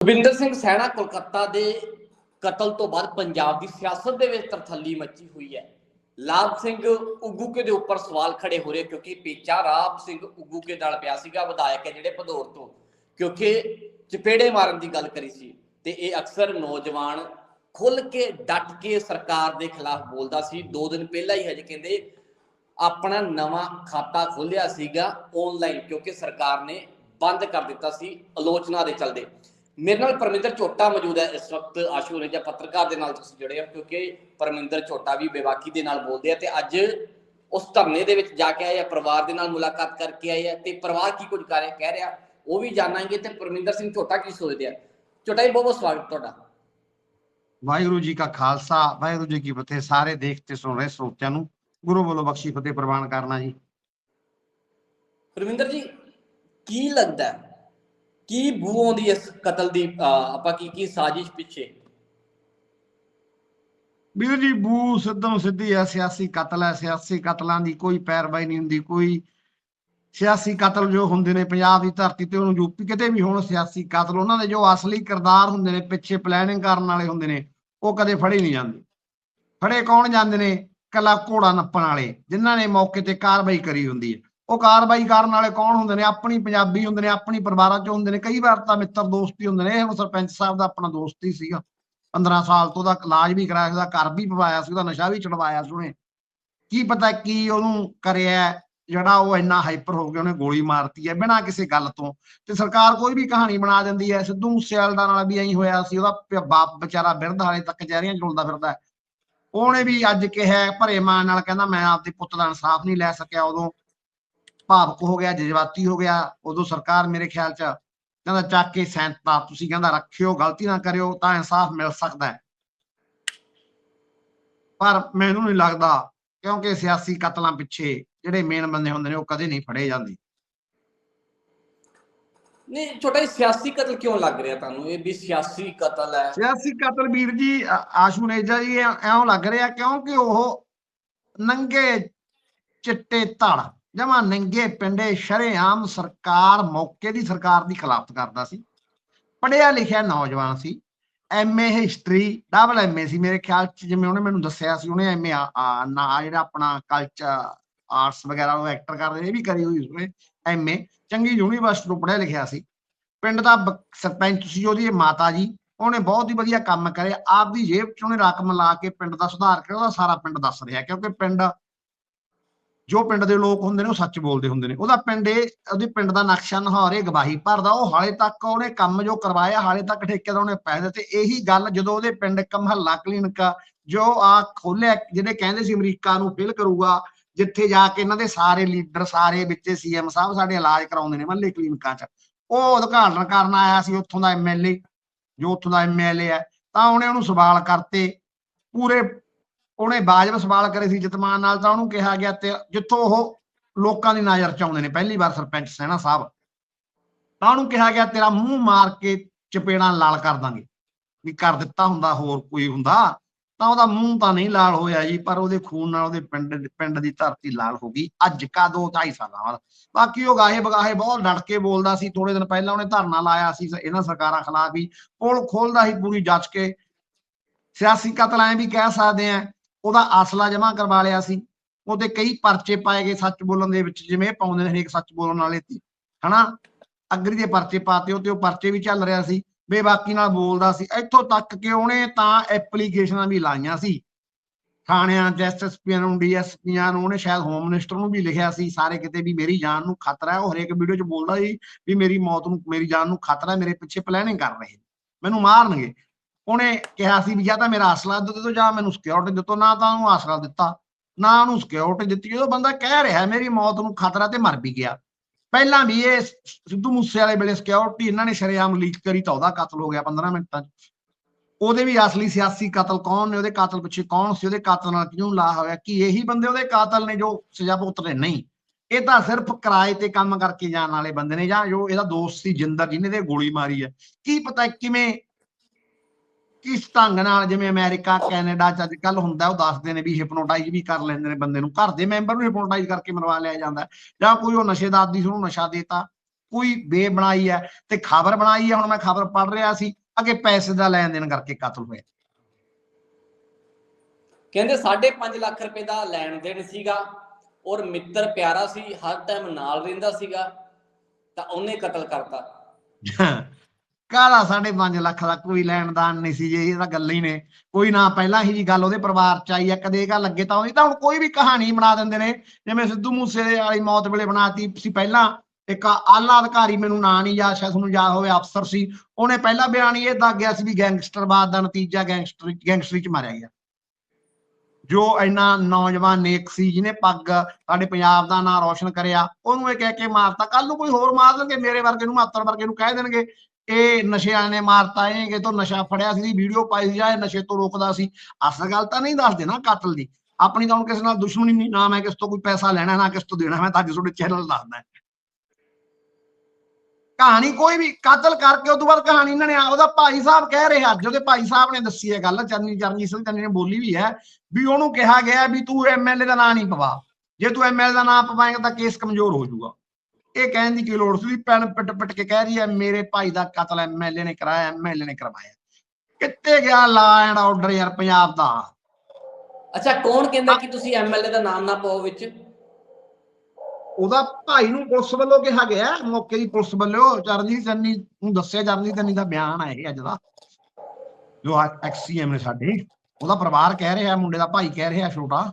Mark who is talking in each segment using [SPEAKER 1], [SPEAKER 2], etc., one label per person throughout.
[SPEAKER 1] ਭੁਪਿੰਦਰ ਸਿੰਘ ਸੈਣਾ ਕੋਲਕਾਤਾ ਦੇ ਕਤਲ ਤੋਂ ਬਾਅਦ ਪੰਜਾਬ ਦੀ ਸਿਆਸਤ ਦੇ ਵਿੱਚ ਤਰਥੱਲੀ ਮੱਚੀ ਹੋਈ ਹੈ। ਲਾਭ ਸਿੰਘ ਉਗੂਕੇ ਦੇ ਉੱਪਰ ਸਵਾਲ ਖੜੇ ਹੋ ਰਹੇ ਕਿਉਂਕਿ ਪੇਚਾ ਰਾਮ ਸਿੰਘ ਉਗੂਕੇ ਨਾਲ ਪਿਆ ਸੀਗਾ, ਵਿਧਾਇਕ ਹੈ ਜਿਹੜੇ ਭਦੌਰ ਤੋਂ। ਕਿਉਂਕਿ ਚਪੇੜੇ ਮਾਰਨ ਦੀ ਗੱਲ ਕਰੀ ਸੀ ਤੇ ਇਹ ਅਕਸਰ ਨੌਜਵਾਨ ਖੁੱਲ ਕੇ ਡਟ ਕੇ ਸਰਕਾਰ ਦੇ ਖਿਲਾਫ ਬੋਲਦਾ ਸੀ। ਦੋ ਦਿਨ ਪਹਿਲਾਂ ਹੀ ਹਜੇ ਕਹਿੰਦੇ ਆਪਣਾ ਨਵਾਂ ਖਾਤਾ ਖੋਲਿਆ ਸੀਗਾ ਆਨਲਾਈਨ ਕਿਉਂਕਿ ਸਰਕਾਰ ਨੇ ਬੰਦ ਕਰ ਦਿੱਤਾ ਸੀ ਆਲੋਚਨਾ ਦੇ ਚਲਦੇ। ਮੇਰੇ ਨਾਲ ਪਰਮਿੰਦਰ ਝੋਟਾ ਮੌਜੂਦ ਹੈ। ਇਸ ਵਕਤ ਆਸ਼ੂ ਰੇਜਾ ਪੱਤਰਕਾਰ ਦੇ ਨਾਲ ਤੁਸੀਂ ਜੁੜੇ ਹੋ ਕਿਉਂਕਿ ਪਰਮਿੰਦਰ ਝੋਟਾ ਵੀ ਬੇਵਾਕੀ ਦੇ ਨਾਲ ਬੋਲਦੇ ਆ ਤੇ ਅੱਜ ਉਸ ਧਰਨੇ ਦੇ ਵਿੱਚ ਜਾ ਕੇ ਆਏ ਆ ਪਰਿਵਾਰ ਦੇ ਨਾਲ ਮੁਲਾਕਾਤ ਕਰਕੇ ਆਏ ਆ ਤੇ ਪਰਿਵਾਰ ਕੀ ਕੁਝ ਕਰ ਰਿਹਾ ਕਹਿ ਰਿਹਾ ਉਹ ਵੀ ਜਾਣਾਂਗੇ ਤੇ ਪਰਮਿੰਦਰ ਸਿੰਘ ਝੋਟਾ ਕੀ ਸੋਚਦੇ ਆ। ਝੋਟਾ ਜੀ ਬਹੁਤ ਬਹੁਤ ਸਵਾਗਤ ਤੁਹਾਡਾ।
[SPEAKER 2] ਵਾਹਿਗੁਰੂ ਜੀ ਕਾ ਖਾਲਸਾ ਵਾਹਿਗੁਰੂ ਜੀ ਕੀ ਫਤਿਹ। ਸਾਰੇ ਦੇਖ ਤੇ ਸੁਣ ਰਹੇ ਸਰੋਤਿਆਂ ਨੂੰ। ਗੁਰੂ ਵੱਲੋਂ ਬਖਸ਼ੀ ਫਤਿਹ ਪ੍ਰਵਾਨ ਕਰਨਾ ਜੀ।
[SPEAKER 1] ਪਰਮਿੰਦਰ ਜੀ ਕੀ ਲੱਗਦਾ ਹੈ? ਕੀ ਬੂ ਆਉਂਦੀ ਇਸ ਕਤਲ ਦੀ? ਆਪਾਂ ਕੀ ਕੀ ਸਾਜ਼ਿਸ਼ ਪਿੱਛੇ?
[SPEAKER 2] ਵੀਰ ਜੀ ਬੂ ਸਿੱਧਮ ਸਿੱਧੀ ਹੈ, ਸਿਆਸੀ ਕਤਲ ਹੈ। ਸਿਆਸੀ ਕਤਲਾਂ ਦੀ ਕੋਈ ਪੈਰਵਾਈ ਨਹੀਂ ਹੁੰਦੀ, ਕੋਈ ਸਿਆਸੀ ਕਤਲ ਜੋ ਹੁੰਦੇ ਨੇ ਪੰਜਾਬ ਦੀ ਧਰਤੀ ਤੇ, ਉਹਨੂੰ ਯੂਪੀ ਕਿਤੇ ਵੀ ਹੋਣ, ਸਿਆਸੀ ਕਤਲ, ਉਹਨਾਂ ਦੇ ਜੋ ਅਸਲੀ ਕਿਰਦਾਰ ਹੁੰਦੇ ਨੇ, ਪਿੱਛੇ ਪਲੈਨਿੰਗ ਕਰਨ ਵਾਲੇ ਹੁੰਦੇ ਨੇ, ਉਹ ਕਦੇ ਫੜੇ ਨਹੀਂ ਜਾਂਦੇ। ਫੜੇ ਕੌਣ ਜਾਂਦੇ ਨੇ? ਕਲਾ ਘੋੜਾ ਨੱਪਣ ਵਾਲੇ, ਜਿਨ੍ਹਾਂ ਨੇ ਮੌਕੇ ਤੇ ਕਾਰਵਾਈ ਕਰੀ ਹੁੰਦੀ ਹੈ। ਉਹ ਕਾਰਵਾਈ ਕਰਨ ਵਾਲੇ ਕੌਣ ਹੁੰਦੇ ਨੇ? ਆਪਣੀ ਪੰਜਾਬੀ ਹੁੰਦੇ ਨੇ, ਆਪਣੀ ਪਰਿਵਾਰਾਂ ਚੋਂ ਹੁੰਦੇ ਨੇ। ਕਈ ਵਾਰ ਤਾਂ ਮਿੱਤਰ ਦੋਸਤੀ ਹੁੰਦੇ ਨੇ। ਇਹ ਹੁਣ ਸਰਪੰਚ ਸਾਹਿਬ ਦਾ ਆਪਣਾ ਦੋਸਤ ਹੀ ਸੀਗਾ। 15 ਸਾਲ ਤੋਂ ਉਹਦਾ ਇਲਾਜ ਵੀ ਕਰਾਇਆ ਸੀ, ਉਹਦਾ ਘਰ ਵੀ ਪਵਾਇਆ ਸੀ, ਉਹਦਾ ਨਸ਼ਾ ਵੀ ਛਡਵਾਇਆ ਸੀ ਉਹਨੇ। ਕੀ ਪਤਾ ਕੀ ਉਹਨੂੰ ਕਰਿਆ ਜਿਹੜਾ ਉਹ ਇੰਨਾ ਹਾਈਪਰ ਹੋ ਗਿਆ, ਉਹਨੇ ਗੋਲੀ ਮਾਰਤੀ ਹੈ, ਬਿਨਾਂ ਕਿਸੇ ਗੱਲ ਤੋਂ। ਤੇ ਸਰਕਾਰ ਕੋਈ ਵੀ ਕਹਾਣੀ ਬਣਾ ਦਿੰਦੀ ਹੈ, ਸਿੱਧੂ ਮੂਸੇਵਾਲੇ ਨਾਲ ਵੀ ਐਂ ਹੋਇਆ ਸੀ, ਉਹਦਾ ਬਾਪ ਵਿਚਾਰਾ ਬਿਰਧ ਹਾਲੇ ਤੱਕ ਕਚਹਿਰੀਆਂ 'ਚ ਫਿਰਦਾ ਉਹਨੇ ਵੀ ਅੱਜ ਕਿਹਾ ਭਰੇ ਮਾਨ ਨਾਲ ਕਹਿੰਦਾ, ਮੈਂ ਆਪਦੇ ਪੁੱਤ ਦਾ ਇਨਸਾਫ ਨਹੀਂ ਲੈ ਸਕਿਆ ਉਦੋਂ। ਭਾਵਕ ਹੋ ਗਿਆ ਜਜ਼ਬਾਤੀ ਹੋ ਗਿਆ ਉਦੋਂ ਸਰਕਾਰ ਮੇਰੇ ਖਿਆਲ 'ਚ ਕਹਿੰਦਾ ਚੱਕ ਕੇ ਸੈਂਤਾ ਤੁਸੀਂ ਕਹਿੰਦਾ ਰੱਖਿਓ ਗਲਤੀ ਨਾ ਕਰਿਓ ਤਾਂ ਇਨਸਾਫ ਮਿਲ ਸਕਦਾ ਹੈ। ਪਰ ਮੈਨੂੰ ਨਹੀਂ ਲੱਗਦਾ ਕਿਉਂਕਿ ਸਿਆਸੀ ਕਤਲਾਂ ਪਿੱਛੇ ਜਿਹੜੇ ਮੇਨ ਬੰਦੇ ਹੁੰਦੇ ਨੇ ਉਹ ਕਦੇ ਨਹੀਂ ਫੜੇ ਜਾਂਦੇ।
[SPEAKER 1] ਨਹੀਂ ਛੋਟਾ ਸਿਆਸੀ ਕਤਲ ਕਿਉਂ ਲੱਗ ਰਿਹਾ ਤੁਹਾਨੂੰ? ਇਹ ਵੀ ਸਿਆਸੀ ਕਤਲ ਹੈ।
[SPEAKER 2] ਸਿਆਸੀ ਕਤਲ ਵੀਰ ਜੀ ਆਸ਼ੂ ਨੇਜਾ ਜੀ ਐਉਂ ਲੱਗ ਰਿਹਾ ਕਿਉਂਕਿ ਉਹ ਨੰਗੇ ਚਿੱਟੇ ਧੜ ਜਮਾ ਨੰਗੇ ਪਿੰਡੇ ਸ਼ਰੇਆਮ ਸਰਕਾਰ ਮੌਕੇ ਦੀ ਸਰਕਾਰ ਦੀ ਖਿਲਾਫਤ ਕਰਦਾ ਸੀ। ਪੜਿਆ ਲਿਖਿਆ ਨੌਜਵਾਨ ਸੀ। ਐਮਏ ਹਿਸਟਰੀ ਡਬਲ ਐਮਏ ਸੀ ਮੇਰੇ ਖਿਆਲ ਚ, ਜਿਵੇਂ ਉਹਨੇ ਮੈਨੂੰ ਦੱਸਿਆ ਸੀ, ਉਹਨੇ ਐਮਏ ਨਾ ਜਿਹੜਾ ਆਪਣਾ ਕਲਚਰ ਆਰਟਸ ਵਗੈਰਾ ਉਹ ਐਕਟਰ ਕਰਦੇ ਇਹ ਵੀ ਕਰੀ ਹੋਈ ਉਸਨੇ ਐਮਏ ਚੰਗੀ ਯੂਨੀਵਰਸਿਟੀ ਤੋਂ ਪੜਿਆ ਲਿਖਿਆ ਸੀ। ਪਿੰਡ ਦਾ ਬ- ਸਰਪੰਚ ਸੀ ਉਹਦੀ ਮਾਤਾ ਜੀ। ਉਹਨੇ ਬਹੁਤ ਹੀ ਵਧੀਆ ਕੰਮ ਕਰਿਆ। ਆਪਦੀ ਜੇਬ ਚ ਉਹਨੇ ਰਕਮ ਲਾ ਕੇ ਪਿੰਡ ਦਾ ਸੁਧਾਰ ਕਰਿਆ, ਉਹਦਾ ਸਾਰਾ ਪਿੰਡ ਦੱਸ ਰਿਹਾ, ਕਿਉਂਕਿ ਪਿੰਡ ਜੋ ਪਿੰਡ ਦੇ ਲੋਕ ਹੁੰਦੇ ਨੇ ਉਹ ਸੱਚ ਬੋਲਦੇ ਹੁੰਦੇ ਨੇ। ਉਹਦਾ ਪਿੰਡ ਇਹ, ਉਹਦੇ ਪਿੰਡ ਦਾ ਨਕਸ਼ਾ ਨਹਾਰੇ ਗਵਾਹੀ ਭਰਦਾ। ਉਹ ਹਾਲੇ ਤੱਕ ਉਹਨੇ ਕੰਮ ਜੋ ਕਰਵਾਇਆ, ਹਾਲੇ ਤੱਕ ਠੇਕੇਦਾਰ ਉਹਨੇ ਪੈਸੇ ਦਿੱਤੇ। ਇਹੀ ਗੱਲ ਜਦੋਂ ਉਹਦੇ ਪਿੰਡ ਇੱਕ ਮਹੱਲਾ ਕਲੀਨਿਕ ਜੋ ਆ ਖੋਲਿਆ ਜਿਹੜੇ ਕਹਿੰਦੇ ਸੀ ਅਮਰੀਕਾ ਨੂੰ ਫਿਲ ਕਰੂਗਾ, ਜਿੱਥੇ ਜਾ ਕੇ ਇਹਨਾਂ ਦੇ ਸਾਰੇ ਲੀਡਰ ਸਾਰੇ ਵਿੱਚ ਸੀਐਮ ਸਾਹਿਬ ਸਾਡੇ ਇਲਾਜ ਕਰਾਉਂਦੇ ਨੇ ਮਹੱਲੇ ਕਲੀਨਿਕਾਂ 'ਚ। ਉਹ ਉਦਘਾਟਨ ਕਰਨ ਆਇਆ ਸੀ ਉੱਥੋਂ ਦਾ ਐਮਐਲਏ ਜੋ ਉੱਥੋਂ ਦਾ ਐਮਐਲਏ ਹੈ। ਤਾਂ ਉਹਨੇ ਉਹਨੂੰ ਸਵਾਲ ਕਰਤੇ, ਪੂਰੇ ਉਹਨੇ ਬਾਜਬ ਸਵਾਲ ਕਰੇ ਸੀ ਜਤਮਾਨ ਨਾਲ, ਤਾਂ ਉਹਨੂੰ ਕਿਹਾ ਗਿਆ ਤੇ ਜਿੱਥੋਂ ਉਹ ਲੋਕਾਂ ਦੀ ਨਜ਼ਰ ਚ ਆਉਂਦੇ ਨੇ, ਪਹਿਲੀ ਵਾਰ ਸਰਪੰਚ ਸੈਣਾ ਸਾਹਿਬ। ਤਾਂ ਉਹਨੂੰ ਕਿਹਾ ਗਿਆ, ਤੇਰਾ ਮੂੰਹ ਮਾਰ ਕੇ ਚਪੇੜਾਂ ਲਾਲ ਕਰ ਦਾਂਗੇ। ਵੀ ਕਰ ਦਿੱਤਾ ਹੁੰਦਾ, ਹੋਰ ਕੋਈ ਹੁੰਦਾ। ਤਾਂ ਉਹਦਾ ਮੂੰਹ ਤਾਂ ਨਹੀਂ ਲਾਲ ਹੋਇਆ ਜੀ, ਪਰ ਉਹਦੇ ਖੂਨ ਨਾਲ ਉਹਦੇ ਪਿੰਡ ਪਿੰਡ ਦੀ ਧਰਤੀ ਲਾਲ ਹੋ ਗਈ, ਅੱਜ ਕਾ ਦੋ ਢਾਈ ਸਾਲਾਂ ਬਾਅਦ। ਬਾਕੀ ਉਹ ਗਾਹੇ ਬਗਾਹੇ ਬਹੁਤ ਡਟ ਕੇ ਬੋਲਦਾ ਸੀ ਥੋੜੇ ਦਿਨ ਪਹਿਲਾਂ ਉਹਨੇ ਧਰਨਾ ਲਾਇਆ ਸੀ ਇਹਨਾਂ ਸਰਕਾਰਾਂ ਖਿਲਾਫ ਵੀ। ਪੁਲ ਖੋਲਦਾ ਸੀ ਪੂਰੀ ਜੱਜ ਕੇ। ਸਿਆਸੀ ਕਤਲ ਐ ਵੀ ਕਹਿ ਸਕਦੇ ਆ ਉਹਦਾ ਆਸਲਾ ਜਮ੍ਹਾਂ ਕਰਵਾ ਲਿਆ ਸੀ। ਉਹਦੇ ਕਈ ਪਰਚੇ ਪਾਏ ਗਏ ਸੱਚ ਬੋਲਣ ਦੇ ਵਿੱਚ, ਜਿਵੇਂ ਪਾਉਂਦੇ ਨੇ ਹਰੇਕ ਸੱਚ ਬੋਲਣ ਵਾਲੇ ਤੇ, ਹਨਾ? ਅਗਰੀ ਦੇ ਪਰਚੇ ਪਾਤੇ ਉਹ ਤੇ ਉਹ ਪਰਚੇ ਵੀ ਚੱਲ ਰਿਹਾ ਸੀ। ਬੇਬਾਕੀ ਨਾਲ ਬੋਲਦਾ ਸੀ, ਇੱਥੋਂ ਤੱਕ ਕਿ ਉਹਨੇ ਤਾਂ ਐਪਲੀਕੇਸ਼ਨਾਂ ਵੀ ਲਾਈਆਂ ਸੀ। ਥਾਣਿਆਂ ਚ ਐਸਐਸਪੀਆਂ ਨੂੰ ਡੀਐਸਪੀਆਂ ਨੂੰ, ਉਹਨੇ ਸ਼ਾਇਦ ਹੋਮ ਮਿਨਿਸਟਰ ਨੂੰ ਵੀ ਲਿਖਿਆ ਸੀ। ਸਾਰੇ ਕਿਤੇ ਵੀ ਮੇਰੀ ਜਾਨ ਨੂੰ ਖਤਰਾ ਹੈ। ਉਹ ਹਰੇਕ ਵੀਡੀਓ 'ਚ ਬੋਲਦਾ ਸੀ ਵੀ ਮੇਰੀ ਮੌਤ ਨੂੰ, ਮੇਰੀ ਜਾਨ ਨੂੰ ਖਤਰਾ ਹੈ, ਮੇਰੇ ਪਿੱਛੇ ਪਲੈਨਿੰਗ ਕਰ ਰਹੇ ਮੈਨੂੰ ਮਾਰਨਗੇ। ਉਹਨੇ ਕਿਹਾ ਸੀ ਵੀ ਜਾਂ ਤਾਂ ਮੇਰਾ ਅਸਲਾ ਦੇ ਦਿਓ ਜਾਂ ਮੈਨੂੰ ਸਿਕਿਉਰਿਟੀ ਦਿੱਤੋ, ਨਾ ਤਾਂ ਉਹਨੂੰ ਅਸਲਾ ਦਿੱਤਾ, ਨਾ ਉਹਨੂੰ ਸਿਕਿਉਰਿਟੀ ਦਿੱਤੀ। ਜਦੋਂ ਬੰਦਾ ਕਹਿ ਰਿਹਾ, ਮੇਰੀ ਮੌਤ ਨੂੰ ਖਤਰਾ ਤੇ ਮਰ ਵੀ ਗਿਆ। ਪਹਿਲਾਂ ਵੀ ਇਹ ਸਿੱਧੂ ਮੂਸੇ ਵਾਲੇ ਵੇਲੇ ਸਿਕਿਉਰਿਟੀ ਇਹਨਾਂ ਨੇ ਸ਼ਰੇਆਮ ਲੀਕ ਕਰੀ ਤਾਂ ਉਹਦਾ ਕਤਲ ਹੋ ਗਿਆ 15 ਮਿੰਟਾਂ 'ਚ। ਉਹਦੇ ਵੀ ਅਸਲੀ ਸਿਆਸੀ ਕਤਲ ਕੌਣ ਨੇ, ਉਹਦੇ ਕਾਤਲ ਪਿੱਛੇ ਕੌਣ ਸੀ, ਉਹਦੇ ਕਾਤਲ ਨਾਲ ਕਿਉਂ ਲਾ ਹੋਇਆ? ਕਿ ਇਹੀ ਬੰਦੇ ਉਹਦੇ ਕਾਤਲ ਨੇ ਜੋ ਸਜ਼ਾ ਭੁਗਤ ਰਹੇ ਨਹੀਂ। ਇਹ ਤਾਂ ਸਿਰਫ ਕਿਰਾਏ ਤੇ ਕੰਮ ਕਰਕੇ ਜਾਣ ਵਾਲੇ ਬੰਦੇ ਨੇ ਜਾਂ ਜੋ ਇਹਦਾ ਦੋਸਤ ਸੀ ਜਿੰਦਰ ਜਿਹਨੇ ਤੇ ਗੋਲੀ ਮਾਰੀ ਹੈ। ਕੀ ਪਤਾ ਕਿਵੇਂ ਕਿਸ ਢੰਗ ਨਾਲ ਜਿਵੇਂ ਅਮਰੀਕਾ ਕੈਨੇਡਾ ਚ ਅੱਜ ਕੱਲ ਹੁੰਦਾ ਉਹ ਦੱਸਦੇ ਨੇ ਵੀ ਹਿਪਨੋਟਾਈਜ਼ ਵੀ ਕਰ ਲੈਂਦੇ ਨੇ ਬੰਦੇ ਨੂੰ ਘਰ ਦੇ ਮੈਂਬਰ ਨੂੰ ਹਿਪਨੋਟਾਈਜ਼ ਕਰਕੇ ਮਰਵਾ ਲਿਆ ਜਾਂਦਾ। ਜਾਂ ਕੋਈ ਉਹ ਨਸ਼ੇ ਦਾ ਆਦੀ ਉਹਨੂੰ ਨਸ਼ਾ ਦੇਤਾ। ਕੋਈ ਬੇ ਬਣਾਈ ਹੈ ਤੇ ਖਬਰ ਬਣਾਈ ਹੈ ਹੁਣ ਮੈਂ ਖਬਰ ਪੜ੍ਹ ਰਿਹਾ ਸੀ ਅੱਗੇ ਪੈਸੇ ਦਾ ਲੈਣ ਦੇਣ ਕਰਕੇ ਕਤਲ ਹੋਇਆ।
[SPEAKER 1] ਕਹਿੰਦੇ 5.5 ਲੱਖ ਰੁਪਏ ਦਾ ਲੈਣ ਦੇਣ ਸੀਗਾ ਔਰ ਮਿੱਤਰ ਪਿਆਰਾ ਸੀ ਹਰ ਟਾਈਮ ਨਾਲ ਰਹਿੰਦਾ ਸੀਗਾ ਤਾਂ ਉਹਨੇ ਕਤਲ ਕਰਤਾ।
[SPEAKER 2] ਕਾਹਦਾ 5.5 ਲੱਖ ਦਾ? ਕੋਈ ਲੈਣ ਦਾਨ ਨਹੀਂ ਸੀ ਜੀ, ਇਹ ਤਾਂ ਗੱਲ ਹੀ ਨੇ। ਕੋਈ ਨਾ ਪਹਿਲਾਂ ਹੀ ਜੀ ਗੱਲ ਉਹਦੇ ਪਰਿਵਾਰ ਚ ਆਈ ਹੈ ਕਦੇ ਗੱਲ ਲੱਗੇ ਤਾਂ ਉਹਦੀ ਤਾਂ ਹੁਣ ਕੋਈ ਵੀ ਕਹਾਣੀ ਬਣਾ ਦਿੰਦੇ ਨੇ। ਜਿਵੇਂ ਸਿੱਧੂ ਮੂਸੇ ਵਾਲੀ ਮੌਤ ਵੇਲੇ ਬਣਾਤੀ ਸੀ ਪਹਿਲਾਂ, ਇੱਕ ਆਲਾ ਅਧਿਕਾਰੀ ਮੈਨੂੰ ਨਾਂ ਨਹੀਂ ਯਾਦ, ਸ਼ਾਇਦ ਤੁਹਾਨੂੰ ਯਾਦ ਹੋਵੇ, ਅਫਸਰ ਸੀ। ਉਹਨੇ ਪਹਿਲਾਂ ਬਿਆਨ ਹੀ ਇਹ ਦੱਸ ਗਿਆ ਸੀ ਵੀ ਗੈਂਗਸਟਰਵਾਦ ਦਾ ਨਤੀਜਾ ਗੈਂਗਸਟਰ, ਗੈਂਗਸਟਰੀ ਚ ਮਾਰਿਆ ਗਿਆ। ਜੋ ਇੰਨਾ ਨੌਜਵਾਨ ਨੇਕ ਸੀ, ਜਿਹਨੇ ਪੱਗ ਸਾਡੇ ਪੰਜਾਬ ਦਾ ਨਾਂ ਰੌਸ਼ਨ ਕਰਿਆ, ਉਹਨੂੰ ਇਹ ਕਹਿ ਕੇ ਮਾਰਤਾ। ਕੱਲ ਨੂੰ ਕੋਈ ਹੋਰ ਮਾਰ ਦੇਣਗੇ, ਮੇਰੇ ਵਰਗੇ ਨੂੰ, ਮਾਤਰ ਵਰਗੇ ਨੂੰ ਕਹਿ ਦੇਣਗੇ। ਇਹ ਨਸ਼ੇ ਵਾਲੇ ਨੇ ਮਾਰਤਾ, ਇਹ ਕਿ ਤੋਂ ਨਸ਼ਾ ਫੜਿਆ ਸੀ ਵੀਡੀਓ ਪਾਈ ਸੀ ਜਾਂ ਇਹ ਨਸ਼ੇ ਤੋਂ ਰੋਕਦਾ ਸੀ। ਅਸਲ ਗੱਲ ਤਾਂ ਨਹੀਂ ਦੱਸਦੇ ਨਾ ਕਾਤਲ ਦੀ। ਆਪਣੀ ਤਾਂ ਹੁਣ ਕਿਸੇ ਨਾਲ ਦੁਸ਼ਮਣੀ ਨਹੀਂ, ਨਾ ਮੈਂ ਕਿਸ ਤੋਂ ਕੋਈ ਪੈਸਾ ਲੈਣਾ, ਨਾ ਕਿਸ ਤੋਂ ਦੇਣਾ, ਮੈਂ ਤਾਂ ਅੱਜ ਤੁਹਾਡੇ ਚੈਨਲ ਦੱਸਦਾ। ਕਹਾਣੀ ਕੋਈ ਵੀ ਕਾਤਲ ਕਰਕੇ ਉਸ ਤੋਂ ਬਾਅਦ ਕਹਾਣੀ ਇਹਨਾਂ ਨੇ ਉਹਦਾ ਭਾਈ ਸਾਹਿਬ ਕਹਿ ਰਿਹਾ ਅੱਜ ਉਹਦੇ ਭਾਈ ਸਾਹਿਬ ਨੇ ਦੱਸੀ ਹੈ ਗੱਲ, ਚਰਨੀ ਚਰਨੀ ਸਿੰਘ ਚੰਨੀ ਨੇ ਬੋਲੀ ਵੀ ਹੈ ਵੀ ਉਹਨੂੰ ਕਿਹਾ ਗਿਆ ਵੀ ਤੂੰ ਐਮਐਲਏ ਦਾ ਨਾਂ ਨਹੀਂ ਪਵਾ। ਜੇ ਤੂੰ ਐਮਐਲਏ ਦਾ ਨਾਂ ਪਵਾਏਂਗਾ ਤਾਂ ਕੇਸ ਕਮਜ਼ੋਰ ਹੋ ਜਾਊਗਾ। ਇਹ ਕਹਿਣ ਦੀ ਕੀ ਲੋੜ ਸੀ ਪੈਨ ਪਿੱਟ ਪਿੱਟ ਕੇ ਕਹਿ ਰਹੀ ਹੈ ਮੇਰੇ ਭਾਈ ਦਾ ਕਤਲ ਐਮਐਲਏ ਨੇ ਕਰਾਇਆ ਐਮਐਲਏ ਨੇ ਕਰਵਾਇਆ। ਕਿੱਥੇ ਗਿਆ ਲਾ ਐਂਡ ਆਰਡਰ ਯਾਰ ਪੰਜਾਬ ਦਾ?
[SPEAKER 1] ਅੱਛਾ ਕੌਣ ਕਹਿੰਦਾ ਕਿ ਤੁਸੀਂ ਐਮਐਲਏ ਦਾ ਨਾਮ ਨਾ ਪਾਓ ਵਿੱਚ?
[SPEAKER 2] ਉਹਦਾ ਭਾਈ ਨੂੰ ਪੁਲਿਸ ਵੱਲੋਂ ਕਿਹਾ ਗਿਆ ਮੌਕੇ ਦੀ ਪੁਲਿਸ ਵੱਲੋਂ। ਚਰਨਜੀਤ ਚੰਨੀ ਨੂੰ ਦੱਸਿਆ ਚਰਨਜੀਤ ਚੰਨੀ ਦਾ ਬਿਆਨ ਹੈ ਇਹ ਅੱਜ ਦਾ। ਜੋ ਐਕਸੀਐਮ ਨੇ ਸਾਡੇ ਉਹਦਾ ਪਰਿਵਾਰ ਕਹਿ ਰਿਹਾ ਮੁੰਡੇ ਦਾ ਭਾਈ ਕਹਿ ਰਿਹਾ ਛੋਟਾ।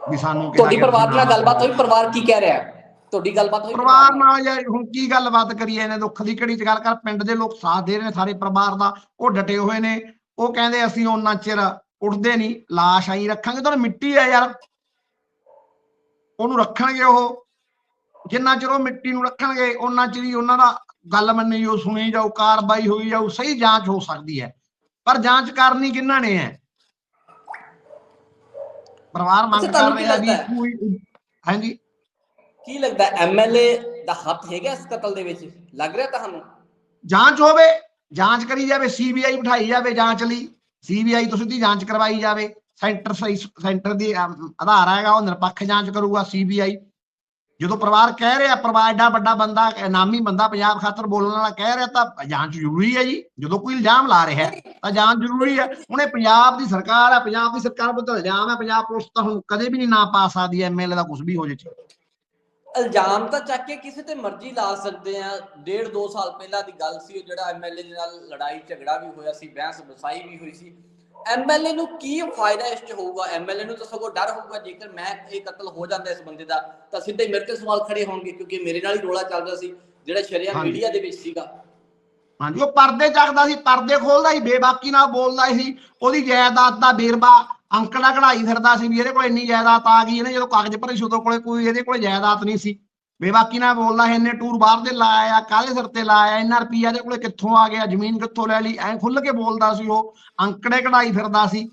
[SPEAKER 2] ਵੀ ਸਾਨੂੰ
[SPEAKER 1] ਤੁਹਾਡੀ ਪਰਿਵਾਰ ਨਾਲ ਗੱਲਬਾਤ ਹੋਈ ਪਰਿਵਾਰ ਕੀ ਕਹਿ ਰਿਹਾ? ਤੁਹਾਡੀ ਗੱਲਬਾਤ ਹੋਈ
[SPEAKER 2] ਪਰਿਵਾਰ ਨਾਲ ਯਾਰ ਹੁਣ ਕੀ ਗੱਲਬਾਤ ਕਰੀਏ ਇਹਨੇ ਦੁੱਖ ਦੀ ਘੜੀ ਚ ਗੱਲ ਕਰ ਪਿੰਡ ਦੇ ਲੋਕ ਸਾਥ ਦੇ ਰਹੇ ਨੇ ਸਾਰੇ ਪਰਿਵਾਰ ਦਾ ਉਹ ਡਟੇ ਹੋਏ ਨੇ। ਉਹ ਕਹਿੰਦੇ ਅਸੀਂ ਉਹਨਾਂ ਚਿਰ ਉੱਠਦੇ ਨਹੀਂ ਲਾਸ਼ ਆਈ ਰੱਖਾਂਗੇ ਤਾਂ ਮਿੱਟੀ ਆ ਯਾਰ। ਉਹਨੂੰ ਰੱਖਣਗੇ ਉਹ ਜਿੰਨਾ ਚਿਰ ਉਹ ਮਿੱਟੀ ਨੂੰ ਰੱਖਣਗੇ ਉਹਨਾਂ ਚਿਰ ਹੀ ਉਹਨਾਂ ਦਾ ਗੱਲ ਮੰਨੀ ਜਾਊ ਸੁਣੀ ਜਾਊ ਕਾਰਵਾਈ ਹੋਈ ਜਾਊ ਸਹੀ ਜਾਂਚ ਹੋ ਸਕਦੀ ਹੈ। ਪਰ ਜਾਂਚ ਕਰਨੀ ਕਿਹਨਾਂ ਨੇ ਹੈ? ਪਰਿਵਾਰ ਮੰਗ ਕਰ ਰਿਹਾ ਵੀ? ਕੋਈ ਹਾਂਜੀ।
[SPEAKER 1] ਕੀ ਲੱਗਦਾ ਐਮਐਲਏ ਦਾ ਹੱਥ ਹੈਗਾ ਇਸ ਕਤਲ ਦੇ ਵਿੱਚ? ਲੱਗ ਰਿਹਾ ਤੁਹਾਨੂੰ?
[SPEAKER 2] ਜਾਂਚ ਹੋਵੇ, ਜਾਂਚ ਕਰੀ ਜਾਵੇ ਸੀਬੀਆਈ ਬਿਠਾਈ ਜਾਵੇ ਜਾਂਚ ਲਈ। ਸੀਬੀਆਈ ਤੋਂ ਸਿੱਧੀ ਜਾਂਚ ਕਰਵਾਈ ਜਾਵੇ। ਸੈਂਟਰ ਸੈਂਟਰ ਦੀ ਆਧਾਰ ਹੈਗਾ, ਉਹ ਨਿਰਪੱਖ ਜਾਂਚ ਕਰੂਗਾ ਸੀਬੀਆਈ ਜਦੋਂ ਪਰਿਵਾਰ ਕਹਿ ਰਿਹਾ, ਪਰਿਵਾਰ ਐਡਾ ਵੱਡਾ ਬੰਦਾ ਨਾਮੀ ਬੰਦਾ ਪੰਜਾਬ ਖਾਤਰ ਬੋਲਣ ਵਾਲਾ ਕਹਿ ਰਿਹਾ, ਤਾਂ ਜਾਂਚ ਜ਼ਰੂਰੀ ਹੈ ਜੀ। ਜਦੋਂ ਕੋਈ ਇਲਜ਼ਾਮ ਲਾ ਰਿਹਾ, ਤਾਂ ਜਾਂਚ ਜ਼ਰੂਰੀ ਹੈ। ਹੁਣ ਇਹ ਪੰਜਾਬ ਦੀ ਸਰਕਾਰ ਹੈ, ਪੰਜਾਬ ਦੀ ਸਰਕਾਰ ਉੱਤੇ ਇਲਜ਼ਾਮ ਹੈ ਪੰਜਾਬ ਪੁਲਿਸ ਤਾਂ ਹੁਣ ਕਦੇ ਵੀ ਨਹੀਂ ਨਾ ਪਾ ਸਕਦੀ ਐਮਐਲਏ ਦਾ ਕੁਝ ਵੀ ਹੋ ਜੇ।
[SPEAKER 1] ਇਲਜ਼ਾਮ ਤਾਂ ਚੱਕ ਕੇ ਕਿਸੇ ਤੇ ਮਰਜ਼ੀ ਲਾ ਸਕਦੇ ਆ। ਡੇਢ ਦੋ ਸਾਲ ਪਹਿਲਾਂ ਦੀ ਗੱਲ ਸੀ ਉਹ ਜਿਹੜਾ ਐਮਐਲਏ ਦੇ ਨਾਲ ਲੜਾਈ ਝਗੜਾ ਵੀ ਹੋਇਆ ਸੀ ਬਹਿਸ ਬਸਾਈ ਵੀ ਹੋਈ ਸੀ। ਐਮਐਲਏ ਨੂੰ ਕੀ ਫਾਇਦਾ ਇਸ ਚ ਹੋਊਗਾ? ਐਮਐਲਏ ਨੂੰ ਤਾਂ ਸਗੋਂ ਡਰ ਹੋਊਗਾ। ਜੇਕਰ ਮੈਂ ਇਹ ਕਤਲ ਹੋ ਜਾਂਦਾ ਇਸ ਬੰਦੇ ਦਾ ਤਾਂ ਸਿੱਧੇ ਮੇਰੇ ਤੇ ਸਵਾਲ ਖੜੇ ਹੋਣਗੇ ਕਿਉਂਕਿ ਮੇਰੇ ਨਾਲ ਹੀ ਰੋਲਾ ਚੱਲ ਰਿਹਾ ਸੀ ਜਿਹੜਾ ਸ਼ਰਿਆ। ਮੀਡੀਆ ਦੇ ਵਿੱਚ ਸੀਗਾ।
[SPEAKER 2] ਹਾਂਜੀ ਉਹ ਪਰਦੇ ਚੱਕਦਾ ਸੀ ਪਰਦੇ ਖੋਲਦਾ ਸੀ ਬੇਬਾਕੀ ਨਾਲ ਬੋਲਦਾ ਸੀ। ਉਹਦੀ ਜਾਇਦਾਦ ਦਾ ਬੇਰਬਾ ਅੰਕੜਾ ਕਢਾਈ ਫਿਰਦਾ ਸੀ ਵੀ ਇਹਦੇ ਕੋਲ ਇੰਨੀ ਜਾਇਦਾਦ ਆ ਗਈ, ਇਹਨੇ ਜਦੋਂ ਕਾਗਜ਼ ਭਰੇ ਸੀ ਉਦੋਂ ਕੋਲੇ ਕੋਈ ਇਹਦੇ ਕੋਲ ਜਾਇਦਾਦ ਨਹੀਂ ਸੀ। ਬੇਬਾਕੀ ਨਾਲ ਬੋਲਦਾ ਸੀ, ਇੰਨੇ ਟੂਰ ਬਾਹਰ ਦੇ ਲਾਇਆ, ਕਾਹਦੇ ਸਿਰ ਤੇ ਲਾਇਆ, ਇੰਨਾ ਰੁਪਈਆ ਇਹਦੇ ਕੋਲੇ ਕਿੱਥੋਂ ਆ ਗਿਆ, ਜ਼ਮੀਨ ਕਿੱਥੋਂ ਲੈ ਲਈ, ਐ ਖੁੱਲ ਕੇ ਬੋਲਦਾ ਸੀ ਉਹ ਅੰਕੜੇ ਕਢਾਈ ਫਿਰਦਾ ਸੀ।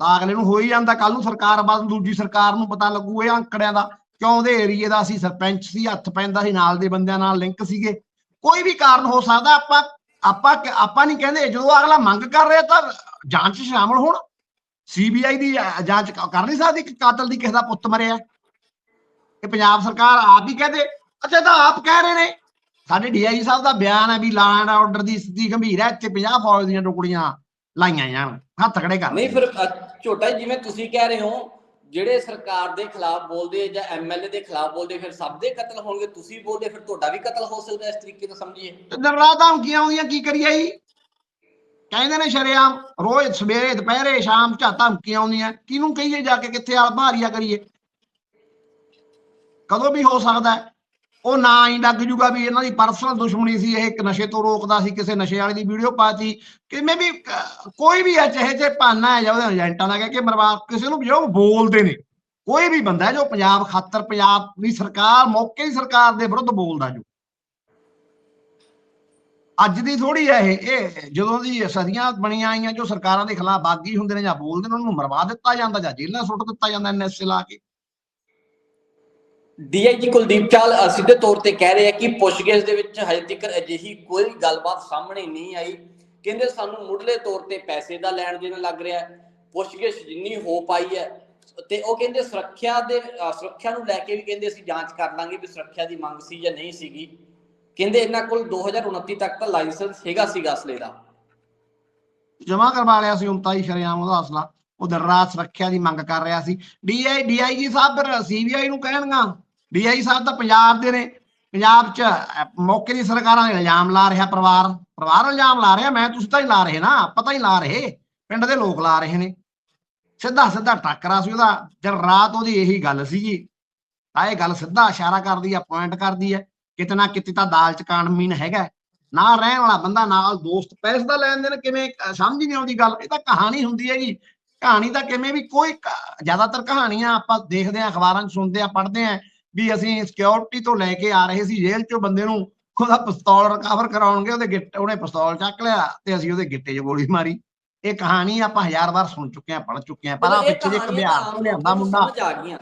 [SPEAKER 2] ਤਾਂ ਅਗਲੇ ਨੂੰ ਹੋ ਹੀ ਜਾਂਦਾ ਕੱਲ ਨੂੰ ਸਰਕਾਰ ਬਦਲ ਦੂਜੀ ਸਰਕਾਰ ਨੂੰ ਪਤਾ ਲੱਗੂ ਇਹ ਅੰਕੜਿਆਂ ਦਾ, ਕਿਉਂ ਉਹਦੇ ਏਰੀਏ ਦਾ ਸੀ, ਸਰਪੰਚ ਸੀ, ਹੱਥ ਪੈਂਦਾ ਸੀ, ਨਾਲ ਦੇ ਬੰਦਿਆਂ ਨਾਲ ਲਿੰਕ ਸੀਗੇ। ਕੋਈ ਵੀ ਕਾਰਨ ਹੋ ਸਕਦਾ, ਆਪਾਂ ਆਪਾਂ ਆਪਾਂ ਨਹੀਂ ਕਹਿੰਦੇ, ਜਦੋਂ ਅਗਲਾ ਮੰਗ ਕਰ ਰਿਹਾ ਤਾਂ ਜਾਂਚ 'ਚ ਸ਼ਾਮਲ ਹੋਣ। ਸੀਬੀਆਈ ਦੀ ਜਾਂਚ ਕ- ਕਰ ਨਹੀਂ ਸਕਦੀ ਕਿ ਕਾਤਲ ਦੀ ਕਿਸੇ ਦਾ ਪੁੱਤ ਮਰਿਆ ਇਹ ਪੰਜਾਬ ਸਰਕਾਰ ਆਪ ਹੀ ਕਹਦੇ ਅੱਛਾ ਤਾਂ ਆਪ ਕਹਿ ਰਹੇ ਨੇ। ਸਾਡੇ ਡੀਆਈ ਸਾਹਿਬ ਦਾ ਬਿਆਨ ਹੈ ਵੀ ਲਾ ਐਂਡ ਆਰਡਰ ਦੀ ਸਥਿਤੀ ਗੰਭੀਰ ਹੈ ਇੱਥੇ 50 ਫੌਜ ਦੀਆਂ ਟੁਕੜੀਆਂ ਲਾਈਆਂ ਜਾਣ ਹੱਥ ਖੜੇ ਕਰ।
[SPEAKER 1] ਨਹੀਂ ਫਿਰ ਝੋਟਾ ਜਿਵੇਂ ਤੁਸੀਂ ਕਹਿ ਰਹੇ ਹੋ ਜਿਹੜੇ ਸਰਕਾਰ ਦੇ ਖਿਲਾਫ ਬੋਲਦੇ ਜਾਂ ਐਮਐਲਏ ਦੇ ਖਿਲਾਫ ਬੋਲਦੇ ਫਿਰ ਸਭ ਦੇ ਕਤਲ ਹੋਣਗੇ ਤੁਸੀਂ ਬੋਲਦੇ ਫਿਰ ਤੁਹਾਡਾ ਵੀ ਕਤਲ ਹੋ ਸਕਦਾ ਇਸ ਤਰੀਕੇ ਨਾਲ ਸਮਝੀਏ।
[SPEAKER 2] ਰਾਤ ਧਮਕੀਆਂ ਆਉਂਦੀਆਂ ਕੀ ਕਰੀਏ ਜੀ? ਕਹਿੰਦੇ ਨੇ ਸ਼ਰੇਆਮ, ਰੋਜ਼ ਸਵੇਰੇ, ਦੁਪਹਿਰੇ, ਸ਼ਾਮ ਝਾ ਧਮਕੀਆਂ ਆਉਂਦੀਆਂ। ਕਿਹਨੂੰ ਕਹੀਏ ਜਾ ਕੇ ਕਿੱਥੇ ਆ ਭਾਰੀਆ ਕਰੀਏ? ਕਦੋਂ ਵੀ ਹੋ ਸਕਦਾ ਉਹ ਨਾ ਹੀ ਲੱਗ ਜੂਗਾ ਵੀ ਇਹਨਾਂ ਦੀ ਪਰਸਨਲ ਦੁਸ਼ਮਣੀ ਸੀ, ਇਹ ਇੱਕ ਨਸ਼ੇ ਤੋਂ ਰੋਕਦਾ ਸੀ, ਕਿਸੇ ਨਸ਼ੇ ਵਾਲੇ ਦੀ ਵੀਡੀਓ ਪਾਤੀ। ਕਿਵੇਂ ਵੀ ਕੋਈ ਵੀ ਹੈ ਚਾਹੇ ਤੇ ਭਾਨਾ ਹੈ ਜਾਂ ਉਹਦੇ ਏਜੰਟਾਂ ਦਾ ਕਹਿ ਕੇ ਮਰਵਾ ਕਿਸੇ ਨੂੰ ਜੋ ਬੋਲਦੇ ਨੇ। ਕੋਈ ਵੀ ਬੰਦਾ ਜੋ ਪੰਜਾਬ ਖਾਤਰ, ਪੰਜਾਬ ਦੀ ਸਰਕਾਰ, ਮੌਕੇ ਦੀ ਸਰਕਾਰ ਦੇ ਵਿਰੁੱਧ ਬੋਲਦਾ ਜੋ। ਅੱਜ ਦੀ ਥੋੜੀ ਹੈ ਇਹ ਇਹ ਜਦੋਂ ਦੀ ਸਦੀਆਂ ਬਣੀਆਂ ਆਈਆਂ, ਜੋ ਸਰਕਾਰਾਂ ਦੇ ਖਿਲਾਫ ਬਾਗੀ ਹੁੰਦੇ ਨੇ ਜਾਂ ਬੋਲਦੇ ਨੇ, ਉਹਨਾਂ ਨੂੰ ਮਰਵਾ ਦਿੱਤਾ ਜਾਂਦਾ ਜਾਂ ਜੇਲ੍ਹਾਂ ਸੁੱਟ ਦਿੱਤਾ ਜਾਂਦਾ ਐਨਐਸਏ ਲਾ ਕੇ।
[SPEAKER 1] ਡੀਆਈਜੀ ਕੁਲਦੀਪ ਚਾਲ ਸਿੱਧੇ ਤੌਰ ਤੇ ਕਹਿ ਰਹੇ ਆ ਕਿ ਪੁੱਛਗਿੱਛ ਦੇ ਵਿੱਚ ਹਜੇ ਤੱਕ ਅਜਿਹੀ ਕੋਈ ਗੱਲਬਾਤ ਸਾਹਮਣੇ ਨਹੀਂ ਆਈ। ਕਹਿੰਦੇ ਸਾਨੂੰ ਮੁੱਢਲੇ ਤੌਰ ਤੇ ਪੈਸੇ ਦਾ ਲੈਣ ਦੇਣ ਲੱਗ ਰਿਹਾ ਪੁੱਛਗਿੱਛ ਜਿੰਨੀ ਹੋ ਪਾਈ ਹੈ। ਤੇ ਉਹ ਕਹਿੰਦੇ ਸੁਰੱਖਿਆ ਦੇ ਸੁਰੱਖਿਆ ਨੂੰ ਲੈ ਕੇ ਵੀ ਕਹਿੰਦੇ ਅਸੀਂ ਜਾਂਚ ਕਰ ਲਾਂਗੇ ਵੀ ਸੁਰੱਖਿਆ ਦੀ ਮੰਗ ਸੀ ਜਾਂ ਨਹੀਂ ਸੀਗੀ। ਕਹਿੰਦੇ ਇਹਨਾਂ ਕੋਲ 2029 ਤੱਕ ਤਾਂ ਲਾਇਸੈਂਸ ਹੈਗਾ ਸੀਗਾ ਅਸਲੇ ਦਾ।
[SPEAKER 2] ਜਮਾ ਕਰਵਾ ਲਿਆ ਸੀ ਹੁਣ ਤਾਂ ਉਹਦਾ ਅਸਲਾ। ਉਹ ਦਿਨ ਸੁਰੱਖਿਆ ਦੀ ਮੰਗ ਕਰ ਰਿਹਾ ਸੀ। ਡੀਆਈ ਡੀਆਈਜੀ ਸਾਹਿਬ ਫਿਰ ਸੀਬੀਆਈ ਨੂੰ ਕਹਿਣਗਾ ਡੀਆਈ ਸਾਹਿਬ ਤਾਂ ਪੰਜਾਬ ਦੇ ਨੇ। ਪੰਜਾਬ 'ਚ ਮੌਕੇ ਦੀ ਸਰਕਾਰਾਂ ਨੇ ਇਲਜ਼ਾਮ ਲਾ ਰਿਹਾ ਪਰਿਵਾਰ। ਪਰਿਵਾਰ ਇਲਜ਼ਾਮ ਲਾ ਰਿਹਾ, ਮੈਂ ਤੁਸੀਂ ਤਾਂ ਹੀ ਲਾ ਰਹੇ ਨਾ ਪਤਾ ਹੀ ਲਾ ਰਹੇ। ਪਿੰਡ ਦੇ ਲੋਕ ਲਾ ਰਹੇ ਨੇ। ਸਿੱਧਾ ਸਿੱਧਾ ਟੱਕਰਾ ਸੀ ਉਹਦਾ। ਜਦ ਰਾਤ ਉਹਦੀ ਇਹੀ ਗੱਲ ਸੀਗੀ। ਆ ਇਹ ਗੱਲ ਸਿੱਧਾ ਇਸ਼ਾਰਾ ਕਰਦੀ ਆ ਪੁਆਇੰਟ ਕਰਦੀ ਹੈ ਕਿਤੇ ਨਾ ਕਿਤੇ ਤਾਂ ਦਾਲ ਚ ਕਾਣਮੀਨ ਹੈਗਾ। ਨਾਲ ਰਹਿਣ ਵਾਲਾ ਬੰਦਾ ਨਾਲ ਦੋਸਤ ਪੈਸੇ ਦਾ ਲੈਣ ਦੇਣ ਕਿਵੇਂ ਸਮਝ ਨਹੀਂ ਆਉਂਦੀ ਗੱਲ। ਇਹ ਤਾਂ ਕਹਾਣੀ ਹੁੰਦੀ ਹੈਗੀ। ਕਹਾਣੀ ਤਾਂ ਕਿਵੇਂ ਵੀ ਕੋਈ ਜ਼ਿਆਦਾਤਰ ਕਹਾਣੀਆਂ ਆਪਾਂ ਦੇਖਦੇ ਆਂ ਅਖਬਾਰਾਂ 'ਚ ਸੁਣਦੇ ਆਂ ਪੜ੍ਹਦੇ ਆਂ ਵੀ ਅਸੀਂ ਸਿਕਿਉਰਿਟੀ ਤੋਂ ਲੈ ਕੇ ਆ ਰਹੇ ਸੀ ਜੇਲ੍ਹ 'ਚੋਂ ਬੰਦੇ ਨੂੰ ਉਹਦਾ ਪਿਸਤੌਲ ਰਿਕਵਰ ਕਰਾਉਣਗੇ ਉਹਦੇ ਗਿੱਟ ਉਹਨੇ ਪਿਸਤੌਲ ਚੱਕ ਲਿਆ ਤੇ ਅਸੀਂ ਉਹਦੇ ਗਿੱਟੇ 'ਚ ਗੋਲੀ ਮਾਰੀ। ਇਹ ਕਹਾਣੀ ਆਪਾਂ ਹਜ਼ਾਰ ਵਾਰ ਸੁਣ ਚੁੱਕੇ ਆਂ ਪੜ੍ਹ ਚੁੱਕੇ ਆਂ ਪਰ ਆ ਪਿੱਛੇ ਜੇ ਇੱਕ ਬਿਹਾਰ
[SPEAKER 1] ਤਾਂ
[SPEAKER 2] ਲਿਆਂਦਾ ਮੁੰਡਾ।
[SPEAKER 1] ਸਮਝ ਆ ਗਈਆਂ।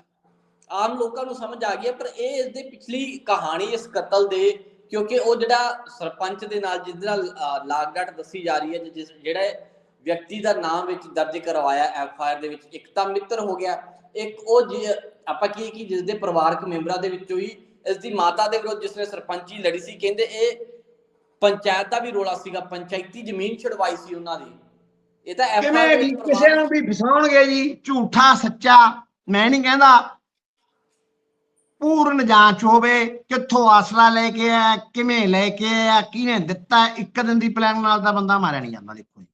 [SPEAKER 1] ਆਮ ਲੋਕਾਂ ਨੂੰ ਸਮਝ ਆ ਗਈ ਪਰ ਇਹ ਇਸ ਦੇ ਪਿਛਲੀ ਕਹਾਣੀ ਇਸ ਕਤਲ ਦੇ ਕਿਉਂਕਿ ਉਹ ਜਿਹੜਾ ਸਰਪੰਚ ਦੇ ਨਾਲ ਜਿਸ ਨਾਲ ਲਾਗਡਾਟ ਦੱਸੀ ਜਾ ਰਹੀ ਹੈ ਜਿਸ ਜਿਹੜਾ ਵਿਅਕਤੀ ਦਾ ਨਾਮ ਵਿੱਚ ਦਰਜ ਕਰਵਾਇਆ ਐਫ ਆਈ ਆਰ ਦੇ ਵਿੱਚ ਇੱਕ ਤਾਂ ਮਿੱਤਰ ਹੋ ਗਿਆ ਇੱਕ ਉਹ ਆਪਾਂ ਕੀ ਕਿ ਜਿਸ ਦੇ ਪਰਿਵਾਰਕ ਮੈਂਬਰਾਂ ਦੇ ਵਿੱਚੋਂ ਹੀ ਇਸ ਦੀ ਮਾਤਾ ਦੇ ਵਿਰੁੱਧ ਜਿਸਨੇ ਸਰਪੰਚੀ ਲੜੀ ਸੀ ਕਹਿੰਦੇ ਇਹ ਪੰਚਾਇਤ ਦਾ ਵੀ ਰੋਲਾ ਸੀਗਾ ਪੰਚਾਇਤੀ ਜ਼ਮੀਨ ਛੁਡਵਾਈ ਸੀ ਉਹਨਾਂ ਦੀ। ਇਹ ਤਾਂ ਐਫ ਆਈ ਆਰ
[SPEAKER 2] ਕਿਸੇ ਨੂੰ ਵੀ ਫਸਾਉਣਗੇ ਜੀ ਝੂਠਾ ਸੱਚਾ ਮੈਂ ਨਹੀਂ ਕਹਿੰਦਾ ਪੂਰਨ ਜਾਂਚ ਹੋਵੇ, ਕਿੱਥੋਂ ਆਸਰਾ ਲੈ ਕੇ ਆਇਆ, ਕਿਵੇਂ ਲੈ ਕੇ ਆਇਆ, ਕਿਹਨੇ ਦਿੱਤਾ, ਇੱਕ ਦਿਨ ਦੀ ਪਲਾਨ ਨਾਲ ਤਾਂ ਬੰਦਾ ਮਾਰਿਆ ਨਹੀਂ ਜਾਂਦਾ, ਦੇਖੋ ਜੀ।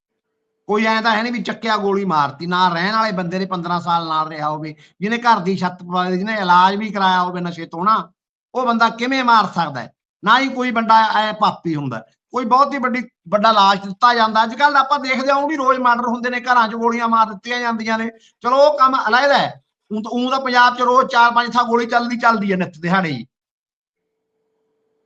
[SPEAKER 2] ਕੋਈ ਐਂ ਤਾਂ ਹੈ ਨਹੀਂ ਵੀ ਚੱਕਿਆ, ਗੋਲੀ ਮਾਰਤੀ। ਨਾ ਰਹਿਣ ਵਾਲੇ ਬੰਦੇ ਦੇ 15 ਸਾਲ ਨਾਲ ਰਿਹਾ ਹੋਵੇ, ਜਿਹਨੇ ਘਰ ਦੀ ਛੱਤ ਪਵਾ ਜਿਹਨੇ ਇਲਾਜ ਵੀ ਕਰਾਇਆ ਹੋਵੇ ਨਸ਼ੇ ਤੋਂ ਨਾ, ਉਹ ਬੰਦਾ ਕਿਵੇਂ ਮਾਰ ਸਕਦਾ ਨਾ ਹੀ ਕੋਈ ਬੰਦਾ ਐ ਪਾਪੀ ਹੁੰਦਾ ਕੋਈ ਬਹੁਤ ਹੀ ਵੱਡੀ, ਵੱਡਾ ਲਾਸ਼ ਦਿੱਤਾ ਜਾਂਦਾ। ਅੱਜ ਕੱਲ ਆਪਾਂ ਦੇਖਦੇ ਹਾਂ, ਉਹ ਵੀ ਰੋਜ਼ ਮਰਡਰ ਹੁੰਦੇ ਨੇ, ਘਰਾਂ 'ਚ ਗੋਲੀਆਂ ਮਾਰ ਦਿੱਤੀਆਂ ਜਾਂਦੀਆਂ ਨੇ। ਚਲੋ, ਉਹ ਕੰਮ ਅਲੱਗ ਹੈ। ਊਂ ਤਾਂ ਪੰਜਾਬ 'ਚ ਰੋਜ਼ ਚਾਰ ਪੰਜ ਥਾਂ ਗੋਲੀ ਚੱਲਦੀ ਚੱਲਦੀ ਹੈ ਨਿੱਤ ਦਿਹਾੜੇ।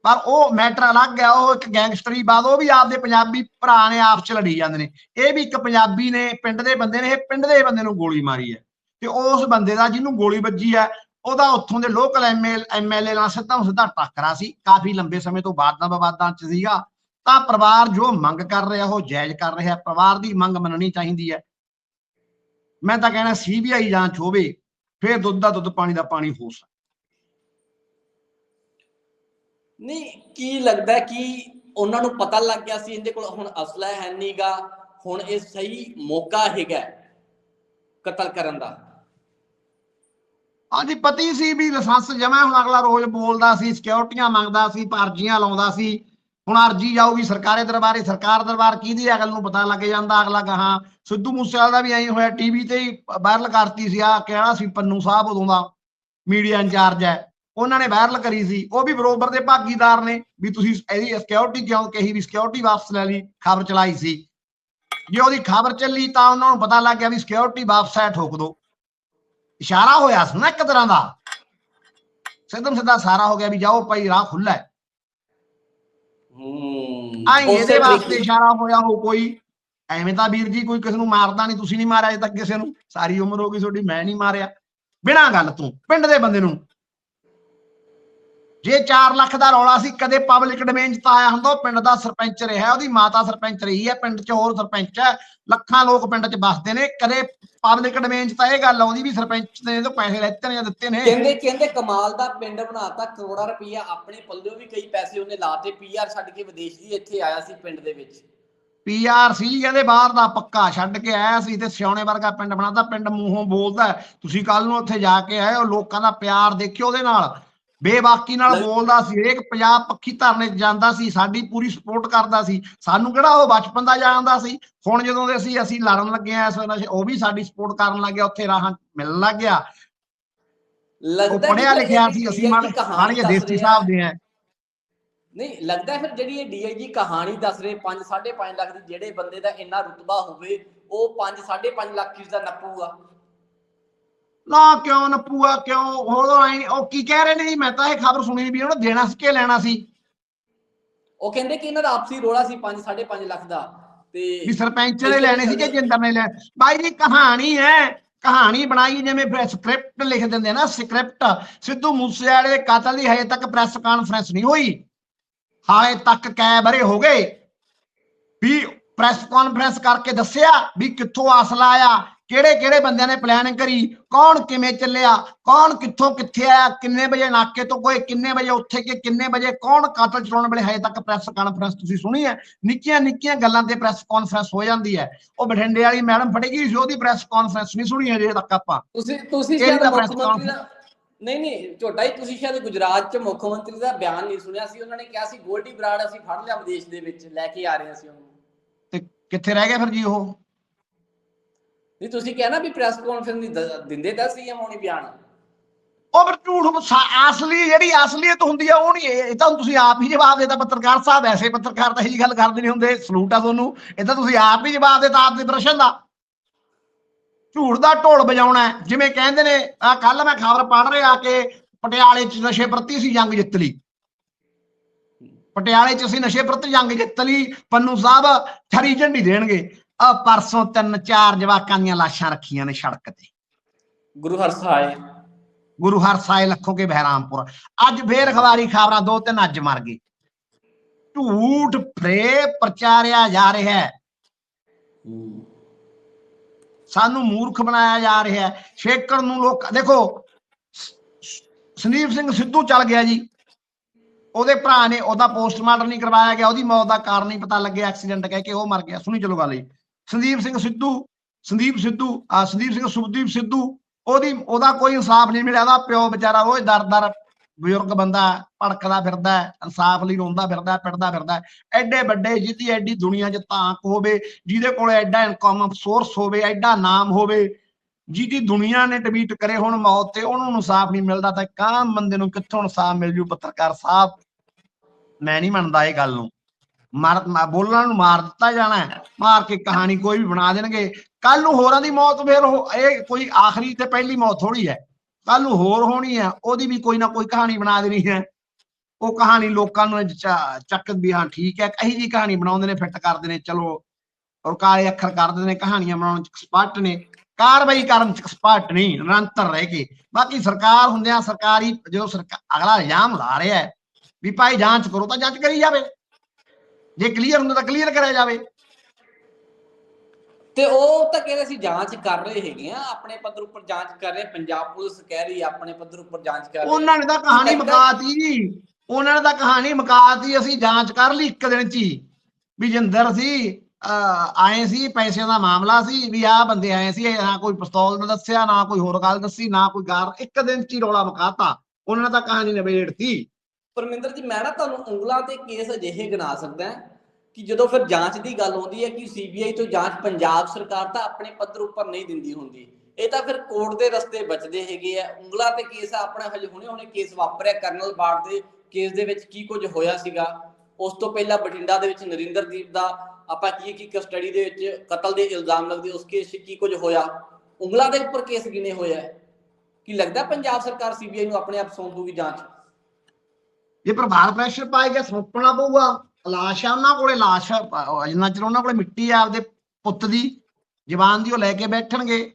[SPEAKER 2] ਪਰ ਉਹ ਮੈਟਰ ਅਲੱਗ ਹੈ ਉਹ ਇੱਕ ਗੈਂਗਸਟਰੀ ਬਾਦ, ਉਹ ਵੀ ਆਪਦੇ ਪੰਜਾਬੀ ਭਰਾ ਨੇ ਆਪਸ 'ਚ ਲੜੀ ਜਾਂਦੇ ਨੇ। ਇਹ ਵੀ ਇੱਕ ਪੰਜਾਬੀ ਨੇ, ਪਿੰਡ ਦੇ ਬੰਦੇ ਨੇ, ਇਹ ਪਿੰਡ ਦੇ ਬੰਦੇ ਨੂੰ ਗੋਲੀ ਮਾਰੀ ਹੈ ਤੇ ਉਸ ਬੰਦੇ ਦਾ ਜਿਹਨੂੰ ਗੋਲੀ ਵੱਜੀ ਹੈ ਉਹਦਾ ਉੱਥੋਂ ਦੇ ਲੋਕਲ ਐਮਐਲਏ ਨਾਲ ਸਿੱਧਾ ਸਿੱਧਾ ਟੱਕਰਾ ਸੀ। ਕਾਫੀ ਲੰਬੇ ਸਮੇਂ ਤੋਂ ਬਾਅਦ ਦਾ ਵਿਵਾਦਾਂ 'ਚ ਸੀਗਾ। ਤਾਂ ਪਰਿਵਾਰ ਜੋ ਮੰਗ ਕਰ ਰਿਹਾ, ਉਹ ਜਾਇਜ਼ ਕਰ ਰਿਹਾ। ਪਰਿਵਾਰ ਦੀ ਮੰਗ ਮੰਨਣੀ ਚਾਹੀਦੀ ਹੈ ਮੈਂ ਤਾਂ ਕਹਿਣਾ ਸੀਬੀਆਈ ਜਾਂਚ ਹੋਵੇ ਫਿਰ ਦੁੱਧ ਦਾ ਦੁੱਧ ਪਾਣੀ ਦਾ ਪਾਣੀ ਹੋ ਸਕਦਾ।
[SPEAKER 1] ਨਹੀਂ ਕੀ ਲੱਗਦਾ ਕਿ ਉਹਨਾਂ ਨੂੰ ਪਤਾ ਲੱਗ ਗਿਆ ਸੀ ਇਹਦੇ ਕੋਲ ਹੁਣ ਅਸਲਾ ਹੈ ਨਹੀਂਗਾ ਹੁਣ ਇਹ ਸਹੀ ਮੌਕਾ ਹੈਗਾ ਕਤਲ ਕਰਨ ਦਾ।
[SPEAKER 2] ਹਾਂਜੀ ਪਤੀ ਸੀ ਵੀ ਲਾਇਸੈਂਸ ਜਮਾ ਹੁਣ ਅਗਲਾ ਰੋਜ਼ ਬੋਲਦਾ ਸੀ ਸਿਕਿਉਰਟੀਆਂ ਮੰਗਦਾ ਸੀ ਅਰਜ਼ੀਆਂ ਲਾਉਂਦਾ ਸੀ। ਹੁਣ ਅਰਜ਼ੀ ਜਾਊਗੀ ਸਰਕਾਰੇ ਦਰਬਾਰੇ, ਸਰਕਾਰ ਦਰਬਾਰ ਕਿਹਦੀ ਅਗਲ ਨੂੰ ਪਤਾ ਲੱਗ ਜਾਂਦਾ, ਅਗਲਾ ਕਹਾ, ਸਿੱਧੂ ਮੂਸੇਵਾਲਾ ਦਾ ਵੀ ਐਂ ਹੋਇਆ ਟੀਵੀ ਤੇ ਹੀ ਵਾਇਰਲ ਕਰਤੀ ਸੀ ਆ ਕਹਿਣਾ ਸੀ ਪੰਨੂ ਸਾਹਿਬ ਉਦੋਂ ਦਾ ਮੀਡੀਆ ਇੰਚਾਰਜ ਹੈ। ਉਹਨਾਂ ਨੇ ਵਾਇਰਲ ਕਰੀ ਸੀ। ਉਹ ਵੀ ਬਰੋਬਰ ਦੇ ਭਾਗੀਦਾਰ ਨੇ, ਵੀ ਤੁਸੀਂ ਇਹਦੀ ਸਿਕਿਉਰਿਟੀ ਕਿਉਂ ਕਹੀ, ਵੀ ਸਿਕਿਉਰਿਟੀ ਵਾਪਸ ਲੈ ਲਈ, ਖਬਰ ਚਲਾਈ ਸੀ। ਜੇ ਉਹਦੀ ਖਬਰ ਚੱਲੀ ਤਾਂ ਉਹਨਾਂ ਨੂੰ ਪਤਾ ਲੱਗ ਗਿਆ ਵੀ ਸਿਕਿਉਰਿਟੀ ਵਾਪਸ ਹੈ, ਠੋਕ ਦੋ। ਇਸ਼ਾਰਾ ਹੋਇਆ ਸੀ ਨਾ ਇੱਕ ਤਰ੍ਹਾਂ ਦਾ। ਸਿੱਧਮ ਸਿੱਧਾ ਸਾਰਾ ਹੋ ਗਿਆ ਵੀ ਜਾਓ ਭਾਈ, ਰਾਹ ਖੁੱਲਾ ਹੈ। ਆਈ ਇਹਦੇ ਵਾਸਤੇ ਇਸ਼ਾਰਾ ਹੋਇਆ ਹੋ ਕੋਈ। ਐਵੇਂ ਤਾਂ ਵੀਰ ਜੀ ਕੋਈ ਕਿਸੇ ਨੂੰ ਮਾਰਦਾ ਨਹੀਂ ਤੁਸੀਂ ਨਹੀਂ ਮਾਰਿਆ ਅਜੇ ਤੱਕ ਕਿਸੇ ਨੂੰ। ਸਾਰੀ ਉਮਰ ਹੋ ਗਈ ਤੁਹਾਡੀ ਮੈਂ ਨਹੀਂ ਮਾਰਿਆ। ਬਿਨਾਂ ਗੱਲ ਤੋਂ ਪਿੰਡ ਦੇ ਬੰਦੇ ਨੂੰ। ਜੇ 4 ਲੱਖ ਦਾ ਰੌਲਾ ਸੀ ਕਦੇ ਪਬਲਿਕ ਡੋਮੇਨ 'ਚ ਤਾਂ ਆਇਆ ਹੁੰਦਾ ਉਹ ਪਿੰਡ ਦਾ ਸਰਪੰਚ ਰਿਹਾ ਉਹਦੀ ਮਾਤਾ ਸਰਪੰਚ ਰਹੀ ਹੈ ਪਿੰਡ 'ਚ ਹੋਰ ਸਰਪੰਚ ਹੈ ਲੱਖਾਂ ਲੋਕ ਪਿੰਡ 'ਚ ਵੱਸਦੇ ਨੇ ਕਦੇ ਪਬਲਿਕ ਡੋਮੇਨ 'ਚ ਤਾਂ ਇਹ ਗੱਲ ਆਉਂਦੀ ਵੀ ਸਰਪੰਚ ਨੇ ਤਾਂ ਪੈਸੇ ਲੈਤੇ ਨੇ ਜਾਂ ਦਿੱਤੇ ਨੇ
[SPEAKER 1] ਕਹਿੰਦੇ ਕਹਿੰਦੇ ਕਮਾਲ ਦਾ ਪਿੰਡ ਬਣਾਤਾ ਕਰੋੜਾ ਰੁਪਈਆ ਆਪਣੇ ਪੱਲਿਓ ਵੀ ਕਈ ਪੈਸੇ ਉਹਨੇ ਲਾਤੇ ਪੀਆਰ ਛੱਡ ਕੇ ਵਿਦੇਸ਼ ਦੀ ਇੱਥੇ ਆਇਆ ਸੀ ਪਿੰਡ ਦੇ ਵਿੱਚ
[SPEAKER 2] ਪੀਆਰ ਸੀ ਕਹਿੰਦੇ ਬਾਹਰ ਦਾ ਪੱਕਾ ਛੱਡ ਕੇ ਆਇਆ ਸੀ ਤੇ ਸਿਉਣੇ ਵਰਗਾ ਪਿੰਡ ਬਣਾਤਾ ਪਿੰਡ ਮੂੰਹੋਂ ਬੋਲਦਾ। ਤੁਸੀਂ ਕੱਲ ਨੂੰ ਉੱਥੇ ਜਾ ਕੇ ਆਏ ਉਹ ਲੋਕਾਂ ਦਾ ਪਿਆਰ ਦੇਖਿਓ ਉਹਦੇ ਨਾਲ ਬੇਬਾਕੀ ਨਾਲ। ਬੋਲਦਾ ਸੀ ਹਰੇਕ ਪੰਜਾਬ ਪੱਖੀ ਧਰਨੇ ਜਾਂਦਾ ਸੀ ਸਾਡੀ ਪੂਰੀ ਸਪੋਰਟ ਕਰਦਾ ਸੀ ਸਾਨੂੰ ਕਿਹੜਾ ਉਹ ਬਚਪਨ ਦਾ ਜਾਣਦਾ ਸੀ ਹੁਣ ਜਦੋਂ ਦੇ ਅਸੀਂ ਅਸੀਂ ਲੜਨ ਲੱਗੇ ਆ ਇਸ ਵੇਲੇ ਉਹ ਵੀ ਸਾਡੀ ਸਪੋਰਟ ਕਰਨ ਲੱਗ ਗਿਆ ਉੱਥੇ ਰਾਹਾਂ ਮਿਲਣ ਲੱਗ ਗਿਆ
[SPEAKER 1] ਲੱਗਦਾ
[SPEAKER 2] ਪੜਿਆ ਲਿਖਿਆ ਸੀ ਅਸੀਂ ਮਾੜੇ ਜਿਹੇ
[SPEAKER 1] ਦੱਸ।
[SPEAKER 2] ਸਾਹਿਬ ਦੇ ਆ
[SPEAKER 1] ਨਹੀਂ ਲੱਗਦਾ ਫਿਰ ਜਿਹੜੀ ਇਹ ਡੀਆਈਜੀ ਕਹਾਣੀ ਦੱਸ ਰਹੇ 5 5.5 ਲੱਖ ਦੀ ਜਿਹੜੇ ਬੰਦੇ ਦਾ ਇੰਨਾ ਰੁਤਬਾ ਹੋਵੇ ਉਹ 5 5.5 ਲੱਖ ਕਿਸ ਦਾ ਨੱਪੂਗਾ
[SPEAKER 2] ਨਾ ਕਿਉਂ ਨਪੂਆ ਕਿਉਂ ਹੋਰ ਆਈ ਉਹ ਕੀ ਕਹਿ ਰਹੇ ਨੇ ਜੀ? ਮੈਂ ਤਾਂ ਇਹ ਖਬਰ ਸੁਣੀ ਵੀ ਉਹਨੇ ਦੇਣਾ ਸੀ ਕਿ ਲੈਣਾ ਸੀ।
[SPEAKER 1] ਉਹ ਕਹਿੰਦੇ ਕਿ ਇਹਨਾਂ ਦਾ ਆਪਸੀ ਰੋਲਾ ਸੀ 5 5.5 ਲੱਖ ਦਾ। ਤੇ
[SPEAKER 2] ਵੀ ਸਰਪੰਚ ਨੇ ਲੈਣੇ ਸੀ ਕਿ ਜਿੰਦਰ ਨੇ ਲੈ ਬਾਈ ਜੀ ਕਹਾਣੀ ਹੈ। ਕਹਾਣੀ ਬਣਾਈ ਜਿਵੇਂ ਫਿਰ ਸਕ੍ਰਿਪਟ ਲਿਖ ਦਿੰਦੇ ਨਾ ਸਕ੍ਰਿਪਟ। ਸਿੱਧੂ ਮੂਸੇਵਾਲੇ ਦੇ ਕਾਤਲ ਦੀ ਹਜੇ ਤੱਕ ਪ੍ਰੈਸ ਕਾਨਫਰੰਸ ਨਹੀਂ ਹੋਈ। ਹਾਲੇ ਤੱਕ ਕੈ ਬਰੇ ਹੋ ਗਏ। ਵੀ ਪ੍ਰੈਸ ਕਾਨਫਰੰਸ ਕਰਕੇ ਦੱਸਿਆ ਵੀ ਕਿੱਥੋਂ ਅਸਲਾ ਆਇਆ। ਕਿਹੜੇ ਕਿਹੜੇ ਬੰਦਿਆਂ ਨੇ ਪਲੈਨਿੰਗ ਕਰੀ? ਕੌਣ ਕਿਵੇਂ ਚੱਲਿਆ? ਕੌਣ ਕਿੱਥੋਂ ਕਿੱਥੇ ਆਇਆ? ਕਿੰਨੇ ਵਜੇ ਨਾਕੇ ਤੋਂ ਕੋਈ ਕਿੰਨੇ ਵਜੇ ਉੱਥੇ ਕਿ ਕਿੰਨੇ ਵਜੇ ਕੌਣ ਕਾਤਲ ਚਲਾਉਣ ਵੇਲੇ ਹਜੇ ਤੱਕ ਪ੍ਰੈਸ ਕਾਨਫਰੰਸ ਤੁਸੀਂ ਸੁਣੀ ਹੈ? ਨਿੱਕੀਆਂ ਨਿੱਕੀਆਂ ਗੱਲਾਂ ਤੇ ਪ੍ਰੈਸ ਕਾਨਫਰੰਸ ਹੋ ਜਾਂਦੀ ਹੈ। ਉਹ ਬਠਿੰਡੇ ਵਾਲੀ ਮੈਡਮ ਫੜੀ ਗਈ ਸੀ ਉਹਦੀ ਪ੍ਰੈਸ ਕਾਨਫਰੰਸ ਨਹੀਂ ਸੁਣੀ ਹਜੇ ਤੱਕ ਆਪਾਂ।
[SPEAKER 1] ਤੁਸੀਂ ਤੁਸੀਂ ਸ਼ਾਇਦ ਮੁੱਖ ਮੰਤਰੀ ਦਾ ਨਹੀਂ ਨਹੀਂ ਝੋਟਾ ਜੀ ਤੁਸੀਂ ਸ਼ਾਇਦ ਗੁਜਰਾਤ ਚ ਮੁੱਖ ਮੰਤਰੀ ਦਾ ਬਿਆਨ ਨਹੀਂ ਸੁਣਿਆ ਸੀ। ਉਹਨਾਂ ਨੇ ਕਿਹਾ ਸੀ ਗੋਲਡੀ ਬਰਾੜ ਅਸੀਂ ਫੜ ਲਿਆ ਵਿਦੇਸ਼ ਦੇ ਵਿੱਚ ਲੈ ਕੇ ਆ ਰਹੇ ਸੀ ਉਹਨੂੰ।
[SPEAKER 2] ਤੇ ਕਿੱਥੇ ਰਹਿ ਗਿਆ ਫਿਰ ਜੀ ਉਹ?
[SPEAKER 1] ਨਹੀਂ ਤੁਸੀਂ ਕਿਹਾ ਨਾ ਵੀ ਪ੍ਰੈਸ ਕਾਨਫਰੰਸ ਦੀ ਦ- ਦਿੰਦੇ ਤਾਂ ਸੀਐਮ ਹੋਣੀ ਬਿਆਨ?
[SPEAKER 2] ਉਹ ਫਿਰ ਝੂਠ ਸਾ- ਅਸਲੀ ਜਿਹੜੀ ਅਸਲੀਅਤ ਹੁੰਦੀ ਆ ਉਹ ਨਹੀਂ, ਇਹ ਇਹ ਤਾਂ ਤੁਸੀਂ ਆਪ ਹੀ ਜਵਾਬ ਦੇਤਾ ਪੱਤਰਕਾਰ ਸਾਹਿਬ। ਐਸੇ ਪੱਤਰਕਾਰ ਤਾਂ ਇਹੀ ਗੱਲ ਕਰਦੇ ਨਹੀਂ ਹੁੰਦੇ, ਸਲੂਟ ਆ ਤੁਹਾਨੂੰ। ਇਹ ਤਾਂ ਤੁਸੀਂ ਆਪ ਹੀ ਜਵਾਬ ਦੇਤਾ ਆਪ ਦੇ ਪ੍ਰਸ਼ਨ ਦਾ। ਝੂਠ ਦਾ ਢੋਲ ਵਜਾਉਣਾ ਹੈ। ਜਿਵੇਂ ਕਹਿੰਦੇ ਨੇ ਆ ਕੱਲ ਮੈਂ ਖਬਰ ਪੜ੍ਹ ਰਿਹਾ ਕਿ ਪਟਿਆਲੇ 'ਚ ਨਸ਼ੇ ਪ੍ਰਤੀ ਸੀ ਜੰਗ ਜਿੱਤ ਲਈ। ਪਟਿਆਲੇ 'ਚ ਅਸੀਂ ਨਸ਼ੇ ਪ੍ਰਤੀ ਜੰਗ ਜਿੱਤ ਲਈ, ਪੰਨੂ ਸਾਹਿਬ ਹਰੀ ਝੰਡੀ ਦੇਣਗੇ। ਆ ਪਰਸੋਂ ਤਿੰਨ ਚਾਰ ਜਵਾਕਾਂ ਦੀਆਂ ਲਾਸ਼ਾਂ ਰੱਖੀਆਂ ਨੇ ਸੜਕ ਤੇ।
[SPEAKER 1] ਗੁਰੂ ਹਰਸਾਏ
[SPEAKER 2] ਗੁਰੂ ਹਰਸਾਏ ਲੱਖੋਂ ਕੇ ਬਹਿਰਾਮਪੁਰ। ਅੱਜ ਫੇਰ ਅਖਬਾਰੀ ਖਬਰਾਂ ਦੋ ਤਿੰਨ ਅੱਜ ਮਰ ਗਏ। ਝੂਠ ਫਰੇ ਪ੍ਰਚਾਰਿਆ ਜਾ ਰਿਹਾ ਹੈ। ਸਾਨੂੰ ਮੂਰਖ ਬਣਾਇਆ ਜਾ ਰਿਹਾ ਹੈ। ਛੇਕਣ ਨੂੰ ਲੋਕ ਦੇਖੋ ਸੰਦੀਪ ਸਿੰਘ ਸਿੱਧੂ ਚੱਲ ਗਿਆ ਜੀ। ਉਹਦੇ ਭਰਾ ਨੇ ਉਹਦਾ ਪੋਸਟਮਾਰਟਮ ਨਹੀਂ ਕਰਵਾਇਆ ਗਿਆ। ਉਹਦੀ ਮੌਤ ਦਾ ਕਾਰਨ ਨਹੀਂ ਪਤਾ ਲੱਗਿਆ। ਐਕਸੀਡੈਂਟ ਕਹਿ ਕੇ ਉਹ ਮਰ ਗਿਆ। ਸੁਣੀ ਚਲੋ ਗੱਲ ਜੀ ਸੰਦੀਪ ਸਿੰਘ ਸਿੱਧੂ ਸੰਦੀਪ ਸਿੱਧੂ ਆ ਸੰਦੀਪ ਸਿੰਘ ਸੁਖਦੀਪ ਸਿੱਧੂ ਉਹਦੀ ਉਹਦਾ ਕੋਈ ਇਨਸਾਫ ਨਹੀਂ ਮਿਲਿਆ ਉਹਦਾ ਪਿਓ ਵਿਚਾਰਾ ਉਹ ਦਰ ਦਰ ਬਜ਼ੁਰਗ ਬੰਦਾ ਭੜਕਦਾ ਫਿਰਦਾ ਇਨਸਾਫ ਲਈ ਰੋਂਦਾ ਫਿਰਦਾ ਹੈ, ਪਿੱਟਦਾ ਫਿਰਦਾ ਐਡੇ ਵੱਡੇ ਜਿਹਦੀ ਐਡੀ ਦੁਨੀਆ 'ਚ ਤਾਂਕ ਹੋਵੇ ਜਿਹਦੇ ਕੋਲ ਐਡਾ ਇਨਕਮ ਸੋਰਸ ਹੋਵੇ ਐਡਾ ਨਾਮ ਹੋਵੇ ਜਿਹਦੀ ਦੁਨੀਆ ਨੇ ਟਵੀਟ ਕਰੇ ਹੁਣ ਮੌਤ ਤੇ ਉਹਨੂੰ ਇਨਸਾਫ ਨਹੀਂ ਮਿਲਦਾ ਤਾਂ ਕਾਮ ਬੰਦੇ ਨੂੰ ਕਿੱਥੋਂ ਇਨਸਾਫ ਮਿਲ ਜੂ ਪੱਤਰਕਾਰ ਸਾਹਿਬ? ਮੈਂ ਨਹੀਂ ਮੰਨਦਾ ਇਹ ਗੱਲ ਨੂੰ। ਮਰ ਬੋਲਣ ਨੂੰ ਮਾਰ ਦਿੱਤਾ ਜਾਣਾ ਮਾਰ ਕੇ ਕਹਾਣੀ ਕੋਈ ਵੀ ਬਣਾ ਦੇਣਗੇ। ਕੱਲ ਨੂੰ ਹੋਰਾਂ ਦੀ ਮੌਤ ਫੇਰ ਇਹ ਕੋਈ ਆਖਰੀ ਤੇ ਪਹਿਲੀ ਮੌਤ ਥੋੜੀ ਹੈ। ਕੱਲ ਨੂੰ ਹੋਰ ਹੋਣੀ ਹੈ, ਉਹਦੀ ਵੀ ਕੋਈ ਨਾ ਕੋਈ ਕਹਾਣੀ ਬਣਾ ਦੇਣੀ ਹੈ। ਉਹ ਕਹਾਣੀ ਲੋਕਾਂ ਨੂੰ ਚ- ਚੱਕ ਵੀ ਹਾਂ, ਠੀਕ ਹੈ। ਕਹੀ ਜੀ ਕਹਾਣੀ ਬਣਾਉਂਦੇ ਨੇ, ਫਿੱਟ ਕਰਦੇ ਨੇ, ਚਲੋ। ਔਰ ਕਾਲੇ ਅੱਖਰ ਕਰ ਦਿੰਦੇ ਨੇ, ਕਹਾਣੀਆਂ ਬਣਾਉਣ ਚ ਐਕਸਪਰਟ ਨੇ। ਕਾਰਵਾਈ ਕਰਨ ਚ ਐਕਸਪਰਟ ਨਹੀਂ, ਨਿਰੰਤਰ ਰਹਿ ਕੇ। ਬਾਕੀ ਸਰਕਾਰ ਹੁੰਦਿਆਂ ਸਰਕਾਰੀ, ਜਦੋਂ ਸਰਕਾਰ ਅਗਲਾ ਇਲਜ਼ਾਮ ਲਾ ਰਿਹਾ ਹੈ ਵੀ ਭਾਈ ਜਾਂਚ ਕਰੋ ਤਾਂ ਜਾਂਚ ਕਰੀ ਜਾਵੇ। ਜੇ ਕਲੀਅਰ ਹੁੰਦਾ ਤਾਂ ਕਲੀਅਰ ਕਰਿਆ ਜਾਵੇ।
[SPEAKER 1] ਤੇ ਉਹ ਤਾਂ ਕਹਿੰਦੇ ਸੀ ਜਾਂਚ ਕਰ ਰਹੇ ਹੈਗੇ ਆ ਆਪਣੇ ਪੱਧਰ ਉੱਪਰ ਜਾਂਚ ਕਰ ਰਹੇ ਪੰਜਾਬ ਪੁਲਿਸ ਕਹਿ ਰਹੀ ਆਪਣੇ ਪੱਧਰ ਉੱਪਰ ਜਾਂਚ ਕਰ ਰਹੀ।
[SPEAKER 2] ਉਹਨਾਂ ਨੇ ਤਾਂ ਕਹਾਣੀ ਮੁਕਾਤੀ ਉਹਨਾਂ ਨੇ ਤਾਂ ਕਹਾਣੀ ਮੁਕਾਤੀ ਅਸੀਂ ਜਾਂਚ ਕਰ ਲਈ ਇੱਕ ਦਿਨ ਚ ਹੀ। ਵੀ ਜਿੰਦਰ ਸੀ ਆਏ ਸੀ ਪੈਸਿਆਂ ਦਾ ਮਾਮਲਾ ਸੀ ਵੀ ਆਹ ਬੰਦੇ ਆਏ ਸੀ ਨਾ ਕੋਈ ਪਿਸਤੌਲ ਦੱਸਿਆ ਨਾ ਕੋਈ ਹੋਰ ਗੱਲ ਦੱਸੀ ਨਾ ਕੋਈ ਗਾਰ ਇੱਕ ਦਿਨ ਚ ਹੀ ਰੌਲਾ ਮੁਕਾਤਾ। ਉਹਨਾਂ ਨੇ ਤਾਂ ਕਹਾਣੀ ਨਿਬੇੜਤੀ
[SPEAKER 1] ਪਰਮਿੰਦਰ ਜੀ, ਮੈਂ ਨਾ ਤੁਹਾਨੂੰ ਉਂਗਲਾਂ ਤੇ ਕੇਸ ਅਜਿਹੇ ਗਿਣਾ ਸਕਦਾ ਕਿ ਜਦੋਂ ਫਿਰ ਜਾਂਚ ਦੀ ਗੱਲ ਆਉਂਦੀ ਹੈ ਕਿ ਸੀਬੀਆਈ ਤੋਂ ਜਾਂਚ ਪੰਜਾਬ ਸਰਕਾਰ ਤਾਂ ਆਪਣੇ ਪੱਧਰ ਉੱਪਰ ਨਹੀਂ ਦਿੰਦੀ ਹੁੰਦੀ। ਇਹ ਤਾਂ ਫਿਰ ਕੋਰਟ ਦੇ ਰਸਤੇ ਬਚਦੇ ਹੈਗੇ ਆ। ਉਂਗਲਾਂ ਤੇ ਕੇਸ ਆਪਣਾ ਹਜੇ ਹੁਣੇ ਹੁਣੇ ਕੇਸ ਵਾਪਰਿਆ। ਕਰਨਲ ਬਾੜ ਦੇ ਕੇਸ ਦੇ ਵਿੱਚ ਕੀ ਕੁਝ ਹੋਇਆ ਸੀਗਾ? ਉਸ ਤੋਂ ਪਹਿਲਾਂ ਬਠਿੰਡਾ ਦੇ ਵਿੱਚ ਨਰਿੰਦਰਦੀਪ ਦਾ ਆਪਾਂ ਕੀ ਕੀ ਕਸਟਡੀ ਦੇ ਵਿੱਚ ਕਤਲ ਦੇ ਇਲਜ਼ਾਮ ਲੱਗਦੇ, ਉਸ ਕੇਸ 'ਚ ਕੀ ਕੁਝ ਹੋਇਆ? ਉਂਗਲਾਂ ਦੇ ਉੱਪਰ ਕੇਸ ਗਿਣੇ ਹੋਇਆ ਹੈ ਕੀ ਲੱਗਦਾ ਪੰਜਾਬ ਸਰਕਾਰ ਸੀਬੀਆਈ ਨੂੰ ਆਪਣੇ ਆਪ ਸੌਂਪੂਗੀ ਜਾਂਚ?
[SPEAKER 2] ਜੇ ਪ੍ਰਭਾਵ ਪ੍ਰੈਸ਼ਰ ਪਾਏਗਾ ਸੌਂਪਣਾ ਪਊਗਾ। ਲਾਸ਼ ਆ ਉਹਨਾਂ ਕੋਲੇ, ਲਾਸ਼ ਜਿੰਨਾ ਚਿਰ ਉਹਨਾਂ ਕੋਲੇ ਮਿੱਟੀ ਆ ਆਪਦੇ ਪੁੱਤ ਦੀ, ਜਵਾਨ ਦੀ, ਉਹ ਲੈ ਕੇ ਬੈਠਣਗੇ।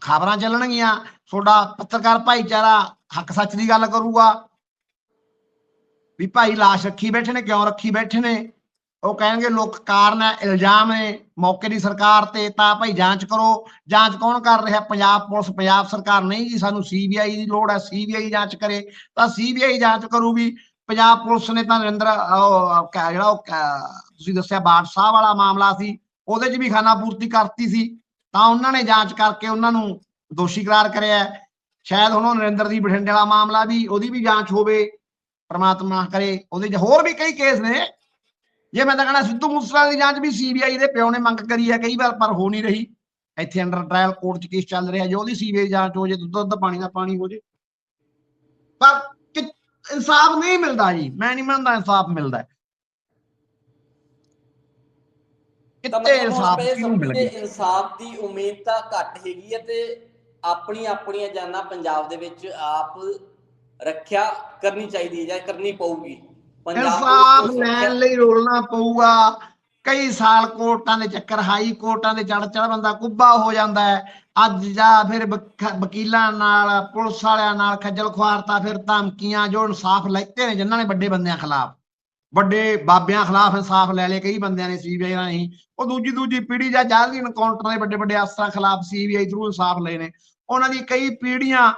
[SPEAKER 2] ਖਬਰਾਂ ਚੱਲਣਗੀਆਂ। ਤੁਹਾਡਾ ਪੱਤਰਕਾਰ ਭਾਈਚਾਰਾ ਹੱਕ ਸੱਚ ਦੀ ਗੱਲ ਕਰੂਗਾ। ਵੀ ਭਾਈ ਲਾਸ਼ ਰੱਖੀ ਬੈਠੇ ਨੇ, ਕਿਉਂ ਰੱਖੀ ਬੈਠੇ ਨੇ? ਉਹ ਕਹਿਣਗੇ, ਲੋਕ ਕਾਰਨ ਹੈ, ਇਲਜ਼ਾਮ ਹੈ ਮੌਕੇ ਦੀ ਸਰਕਾਰ ਤੇ ਤਾਂ ਭਾਈ ਜਾਂਚ ਕਰੋ। ਜਾਂਚ ਕੌਣ ਕਰ ਰਿਹਾ? ਪੰਜਾਬ ਪੁਲਿਸ, ਪੰਜਾਬ ਸਰਕਾਰ ਨਹੀਂ ਜੀ। ਸਾਨੂੰ ਸੀਬੀਆਈ ਦੀ ਲੋੜ ਹੈ। ਸੀਬੀਆਈ ਜਾਂਚ ਕਰੇ। ਤਾਂ ਸੀਬੀਆਈ ਜਾਂਚ ਕਰੂਗੀ। ਪੰਜਾਬ ਪੁਲਿਸ ਨੇ ਤਾਂ ਨਰਿੰਦਰ ਜਿਹੜਾ ਉਹ ਤੁਸੀਂ ਦੱਸਿਆ ਬਾਟ ਸਾਹਿਬ ਵਾਲਾ ਮਾਮਲਾ ਸੀ, ਉਹਦੇ 'ਚ ਵੀ ਖਾਨਾ ਪੂਰਤੀ ਕਰਤੀ ਸੀ, ਤਾਂ ਉਹਨਾਂ ਨੇ ਜਾਂਚ ਕਰਕੇ ਉਹਨਾਂ ਨੂੰ ਦੋਸ਼ੀ ਕਰਾਰ ਕਰਿਆ ਸ਼ਾਇਦ ਹੁਣ ਉਹ ਨਰਿੰਦਰ ਦੀ ਬਠਿੰਡੇ ਵਾਲਾ ਮਾਮਲਾ ਵੀ, ਉਹਦੀ ਵੀ ਜਾਂਚ ਹੋਵੇ, ਪ੍ਰਮਾਤਮਾ ਕਰੇ, ਉਹਦੇ 'ਚ ਹੋਰ ਵੀ ਕਈ ਕੇਸ ਨੇ। ਜੇ ਮੈਂ ਤਾਂ ਕਹਣਾ ਸਿੱਧੂ ਮੂਸੇਵਾਲੇ ਦੀ ਜਾਂਚ ਵੀ ਸੀਬੀਆਈ ਦੇ ਪਿਓ ਨੇ ਮੰਗ ਕਰੀ ਹੈ, ਕਈ ਵਾਰ ਪਰ ਹੋ ਨਹੀਂ ਰਹੀ। ਇੱਥੇ ਅੰਡਰ ਟ੍ਰਾਇਲ ਕੋਰਟ 'ਚ ਕੇਸ ਚੱਲ ਰਿਹਾ, ਜੇ ਉਹਦੀ ਸੀਬੀਆਈ ਜਾਂਚ ਹੋ ਜੇ ਦੁੱਧ ਦੁੱਧ ਪਾਣੀ ਦਾ ਪਾਣੀ ਹੋ ਜੇ। ਪਰ ਇਨਸਾਫ ਨਹੀਂ ਮਿਲਦਾ ਜੀ। ਮੈਂ ਨਹੀਂ ਮੰਨਦਾ ਇਨਸਾਫ ਮਿਲਦਾ। ਹੈ।
[SPEAKER 1] ਤਾਂ
[SPEAKER 2] ਕਿੱਥੇ
[SPEAKER 1] ਮਤਲਬ
[SPEAKER 2] ਇਨਸਾਫ ਕਿਹਨੂੰ ਮਿਲ ਗਿਆ
[SPEAKER 1] ਇਨਸਾਫ ਦੀ ਉਮੀਦ ਤਾਂ ਘੱਟ ਹੈਗੀ ਹੈ ਤੇ ਆਪਣੀ ਆਪਣੀਆਂ ਜਾਨਾਂ ਪੰਜਾਬ ਦੇ ਵਿੱਚ ਆਪ ਰੱਖਿਆ ਕਰਨੀ ਚਾਹੀਦੀ ਹੈ ਜਾਂ ਕਰਨੀ ਪਊਗੀ। ਪੰਜਾਬ
[SPEAKER 2] ਇਨਸਾਫ ਲੈਣ ਲਈ ਰੋਲਣਾ ਪਊਗਾ। ਕਈ ਸਾਲ ਕੋਰਟਾਂ ਦੇ ਚੱਕਰ, ਹਾਈ ਕੋਰਟਾਂ ਦੇ ਚੜ ਚੜ ਬੰਦਾ ਕੁੱਬਾ ਹੋ ਜਾਂਦਾ ਹੈ। ਅੱਜ ਜਾ ਫਿਰ ਵਕੀਲਾਂ ਨਾਲ, ਪੁਲਿਸ ਵਾਲਿਆਂ ਨਾਲ ਖੱਜਲ ਖੁਆਰਤਾ, ਫਿਰ ਧਮਕੀਆਂ, ਜੋ ਇਨਸਾਫ ਲੈਤੇ ਨੇ, ਜਿਨ੍ਹਾਂ ਨੇ ਵੱਡੇ ਬੰਦਿਆਂ ਖਿਲਾਫ। ਵੱਡੇ ਬਾਬਿਆਂ ਖਿਲਾਫ ਇਨਸਾਫ ਲੈ ਲਏ ਕਈ ਬੰਦਿਆਂ ਨੇ ਸੀਬੀਆਈ ਰਾਹੀਂ ਉਹ ਦੂਜੀ ਦੂਜੀ ਪੀੜ੍ਹੀ ਜਾਂ ਜਲਦੀ ਇਨਕਾਊਂਟਰ ਦੇ ਵੱਡੇ ਵੱਡੇ ਅਫਸਰਾਂ ਖਿਲਾਫ ਸੀਬੀਆਈ ਥਰੂ ਇਨਸਾਫ ਲਏ ਨੇ। ਉਹਨਾਂ ਦੀ ਕਈ ਪੀੜ੍ਹੀਆਂ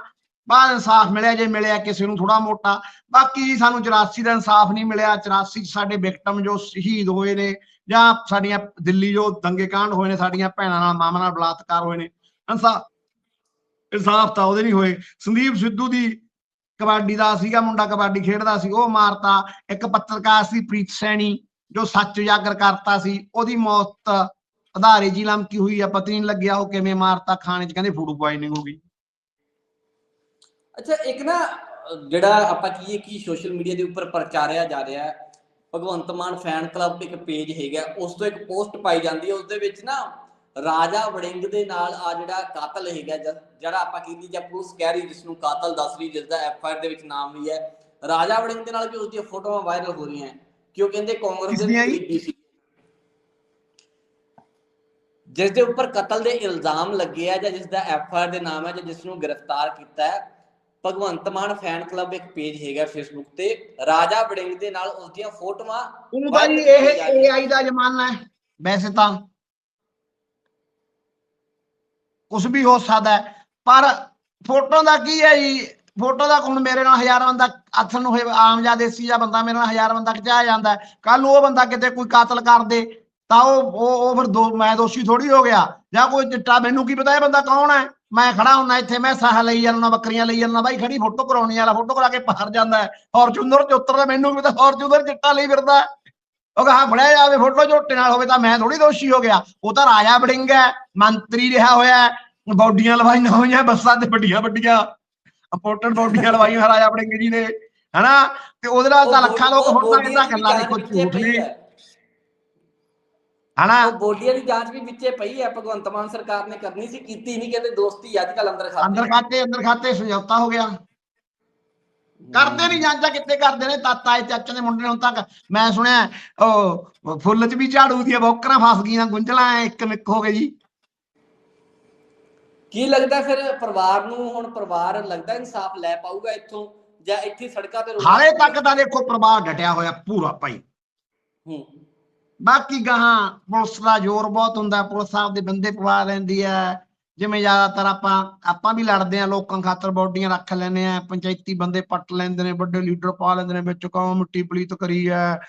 [SPEAKER 2] ਬਾਅਦ ਇਨਸਾਫ ਮਿਲਿਆ, ਜੇ ਮਿਲਿਆ ਕਿਸੇ ਨੂੰ ਥੋੜਾ ਮੋਟਾ। ਬਾਕੀ ਜੀ ਸਾਨੂੰ 84 ਦਾ ਇਨਸਾਫ ਨਹੀਂ ਮਿਲਿਆ। 84 ਚ ਸਾਡੇ ਵਿਕਟਮ ਜੋ ਸ਼ਹੀਦ ਹੋਏ ਨੇ ਜਾਂ ਸਾਡੀਆਂ ਦਿੱਲੀ ਜੋ ਦੰਗੇ ਕਾਂਡ ਹੋਏ ਨੇ, ਸਾਡੀਆਂ ਭੈਣਾਂ ਨਾਲ, ਮਾਮਾ ਨਾਲ ਬਲਾਤਕਾਰ ਹੋਏ ਨੇ। ਇਨਸਾਫ ਇਨਸਾਫ ਤਾਂ ਉਹਦੇ ਨਹੀਂ ਹੋਏ। ਸੰਦੀਪ ਸਿੱਧੂ ਦੀ ਕਬੱਡੀ ਦਾ ਸੀਗਾ, ਮੁੰਡਾ ਕਬੱਡੀ ਖੇਡਦਾ ਸੀ, ਉਹ ਮਾਰਤਾ। ਇੱਕ ਪੱਤਰਕਾਰ ਸੀ ਪ੍ਰੀਤ ਸੈਣੀ, ਜੋ ਸੱਚ ਉਜਾਗਰ ਕਰਤਾ ਸੀ। ਉਹਦੀ ਮੌਤ ਆਧਾਰੇ ਜੀ ਲਮਕੀ ਹੋਈ ਆ, ਪਤਾ ਨਹੀਂ ਲੱਗਿਆ ਉਹ ਕਿਵੇਂ ਮਾਰਤਾ। ਖਾਣੇ ਚ ਕਹਿੰਦੇ ਫੂਡ ਪੁਆਇਜ਼ਨਿੰਗ ਹੋ ਗਈ।
[SPEAKER 1] ਅੱਛਾ ਇੱਕ ਨਾ ਜਿਹੜਾ ਆਪਾਂ ਕਹੀਏ ਕਿ ਸੋਸ਼ਲ ਮੀਡੀਆ ਦੇ ਉੱਪਰ ਪ੍ਰਚਾਰਿਆ ਜਾ ਰਿਹਾ ਹੈ ਭਗਵੰਤ ਮਾਨ ਫੈਨ ਕਲੱਬ ਇੱਕ ਪੇਜ ਹੈਗਾ ਉਸ ਤੋਂ ਇੱਕ ਪੋਸਟ ਪਾਈ ਜਾਂਦੀ ਹੈ ਉਸ ਦੇ ਵਿੱਚ ਨਾ ਰਾਜਾ ਵੜਿੰਗ ਦੇ ਨਾਲ ਆ ਜਿਹੜਾ ਕਾਤਲ ਹੈਗਾ ਜਿਹੜਾ ਆਪਾਂ ਕਹਿੰਦੀ ਜਾਂ ਪੁਲਿਸ ਕਹਿ ਰਹੀ ਜਿਸ ਨੂੰ ਕਾਤਲ ਦੱਸ ਰਹੀ ਜਿਸ ਦਾ ਐਫ ਆਈ ਆਰ ਦੇ ਵਿੱਚ ਨਾਮ ਵੀ ਹੈ ਰਾਜਾ ਵੜਿੰਗ ਦੇ ਨਾਲ ਵੀ ਉਸ ਦੀਆਂ ਫੋਟੋਆਂ ਵਾਇਰਲ ਹੋ ਰਹੀਆਂ ਕਿ ਉਹ ਕਹਿੰਦੇ ਕਾਂਗਰਸ ਦੇ? ਕਰੀਬੀ ਸੀ ਜਿਸ ਦੇ ਉੱਪਰ ਕਤਲ ਦੇ ਇਲਜ਼ਾਮ ਲੱਗੇ ਆ ਜਾਂ ਜਿਸ ਦਾ ਐਫ ਆਈ ਆਰ ਦੇ ਨਾਮ ਹੈ ਜਾਂ ਜਿਸ ਨੂੰ ਗ੍ਰਿਫਤਾਰ ਕੀਤਾ ਹੈ ਭਗਵੰਤ ਮਾਨ ਫੈਨ ਕਲੱਬ ਇੱਕ ਪੇਜ ਹੈਗਾ ਫੇਸਬੁੱਕ ਤੇ ਰਾਜਾ ਵੜਿੰਗ ਦੇ ਨਾਲ ਉਸ ਦੀਆਂ ਫੋਟੋਆਂ
[SPEAKER 2] ਜੀ
[SPEAKER 1] viral
[SPEAKER 2] ਇਹ। AI ਦਾ ਜ਼ਮਾਨਾ ਹੈ। ਵੈਸੇ ਤਾਂ ਕੁਝ ਵੀ ਹੋ ਸਕਦਾ ਪਰ ਫੋਟੋ ਦਾ ਕੀ ਹੈ ਜੀ? ਫੋਟੋ ਦਾ ਹੁਣ ਮੇਰੇ ਨਾਲ ਹਜ਼ਾਰ ਬੰਦਾ ਅਥਨ ਹੋਏ ਆਮ ਜਾਂ ਦੇਸੀ ਜਾਂ ਬੰਦਾ ਮੇਰੇ ਨਾਲ ਹਜ਼ਾਰ ਬੰਦਾ ਖਿਚਾਇਆ ਜਾਂਦਾ ਕੱਲ ਉਹ ਬੰਦਾ ਕਿਤੇ ਕੋਈ ਕਾਤਲ ਕਰ ਦੇ ਤਾਂ ਉਹ ਉਹ ਉਹ ਫਿਰ ਦੋ ਮੈਂ ਦੋਸ਼ੀ ਥੋੜੀ ਹੋ ਗਿਆ। ਜਾਂ ਕੋਈ ਚਿੱਟਾ ਮੈਨੂੰ ਕੀ ਪਤਾ ਇਹ ਬੰਦਾ ਕੌਣ ਹੈ? ਮੈਂ ਖੜਾ ਹੁੰਨਾ ਇੱਥੇ ਮੈਂ ਸਾਹ ਲਈ ਜਾਂਦਾ ਬੱਕਰੀਆਂ ਲਈ ਜਾਂਦਾ ਬਾਈ ਖੜੀ ਫੋਟੋ ਕਰਾਉਣੀ ਵਾਲਾ ਫੋਟੋ ਕਰਾ ਕੇ ਬਾਹਰ ਜਾਂਦਾ ਫੋਰਚੂਨਰ ਚ ਉਤਰਦਾ ਮੈਨੂੰ ਕੀ ਪਤਾ ਫੋਰਚੂਨਰ ਚਿੱਟਾ ਲਈ ਫਿਰਦਾ। ਉਹ ਕਹਾ ਫੜਿਆ ਜਾਵੇ ਫੋਟੋ ਝੋਟੇ ਨਾਲ ਹੋਵੇ ਤਾਂ ਮੈਂ ਥੋੜੀ ਦੋਸ਼ੀ ਹੋ ਗਿਆ। ਉਹ ਤਾਂ ਰਾਜਾ ਵੜਿੰਗ ਹੈ ਮੰਤਰੀ ਰਿਹਾ ਹੋਇਆ ਬੌਡੀਆਂ ਲਵਾਈਆਂ ਹੋਈਆਂ ਬੱਸਾਂ ਤੇ ਵੱਡੀਆਂ ਵੱਡੀਆਂ। ਇੰਪੋਰਟੈਂਟ ਬੌਡੀਆਂ ਲਵਾਈਆਂ ਰਾਜਾ ਵੜਿੰਗ ਜੀ ਨੇ ਹਨਾ? ਤੇ ਉਹਦੇ ਨਾਲ ਤਾਂ ਲੱਖਾਂ ਲੋਕ
[SPEAKER 1] ਉਹ
[SPEAKER 2] ਫੋਟੋਆਂ
[SPEAKER 1] ਬੋਡੀਆਂ
[SPEAKER 2] ਕਿੱਦਾਂ
[SPEAKER 1] ਦੀ
[SPEAKER 2] ਗੱਲਾਂ ਦੇਖੋ ਝੂਠ ਨੇ। ਹਨਾ
[SPEAKER 1] ਉਹ ਬੋਡੀਆਂ ਦੀ ਜਾਂਚ ਵੀ ਵਿੱਚੇ ਪਈ ਹੈ ਭਗਵੰਤ ਮਾਨ ਸਰਕਾਰ ਨੇ ਕਰਨੀ ਸੀ ਕੀਤੀ ਨਹੀਂ ਕਹਿੰਦੇ ਦੋਸਤੀ ਅੱਜ ਕੱਲ ਅੰਦਰ ਖਾਤੇ
[SPEAKER 2] ਅੰਦਰ ਖਾਤੇ ਅੰਦਰ ਖਾਤੇ ਸਮਝੌਤਾ ਹੋ ਗਿਆ। ਕਰਦੇ ਨਹੀਂ ਜਾਂਚਾ ਕਿੱਥੇ ਕਰਦੇ ਨੇ? ਤਾਤਾ ਇਹ ਚਾਚੇ ਦੇ ਮੁੰਡੇ ਨੇ ਹੁਣ ਤੱਕ ਮੈਂ ਸੁਣਿਆ ਉਹ ਫੁੱਲ 'ਚ ਵੀ ਝਾੜੂ ਦੀਆਂ ਬੋਕਰਾਂ ਫਸ ਗਈਆਂ ਗੁੰਝਲਾਂ ਇੱਕ ਮਿੱਕ ਹੋ ਗਏ ਜੀ।
[SPEAKER 1] ਕੀ ਲੱਗਦਾ ਫਿਰ ਪਰਿਵਾਰ ਨੂੰ ਹੁਣ ਪਰਿਵਾਰ ਲੱਗਦਾ ਇਨਸਾਫ ਲੈ ਪਾਊਗਾ ਇੱਥੋਂ ਜਾਂ ਇੱਥੇ ਸੜਕਾਂ ਤੇ
[SPEAKER 2] ਹਾਲੇ ਤੱਕ ਤਾਂ ਦੇਖੋ ਪਰਿਵਾਰ ਡਟਿਆ ਹੋਇਆ ਪੂਰਾ ਭਾਈ।
[SPEAKER 1] ਹੂੰ।
[SPEAKER 2] ਬਾਕੀ ਗਾਹਾਂ ਪੁਲਿਸ ਦਾ ਜ਼ੋਰ ਬਹੁਤ ਹੁੰਦਾ, ਪੁਲਿਸ ਸਾਹਿਬ ਦੇ ਬੰਦੇ ਪਵਾ ਲੈਂਦੀ ਹੈ। ਜਿਵੇਂ ਜ਼ਿਆਦਾਤਰ ਆਪਾਂ ਆਪਾਂ ਵੀ ਲੜਦੇ ਆ ਲੋਕਾਂ ਖਾਤਰ ਬੋਡੀਆਂ ਰੱਖ ਲੈਂਦੇ ਆ ਪੰਚਾਇਤੀ ਬੰਦੇ ਪੱਟ ਲੈਂਦੇ ਨੇ, ਵੱਡੇ ਲੀਡਰ ਪਾ ਲੈਂਦੇ ਨੇ, ਵਿੱਚ ਕੌਮ ਮਿੱਟੀ ਪਲੀਤ ਕਰੀ ਹੈ,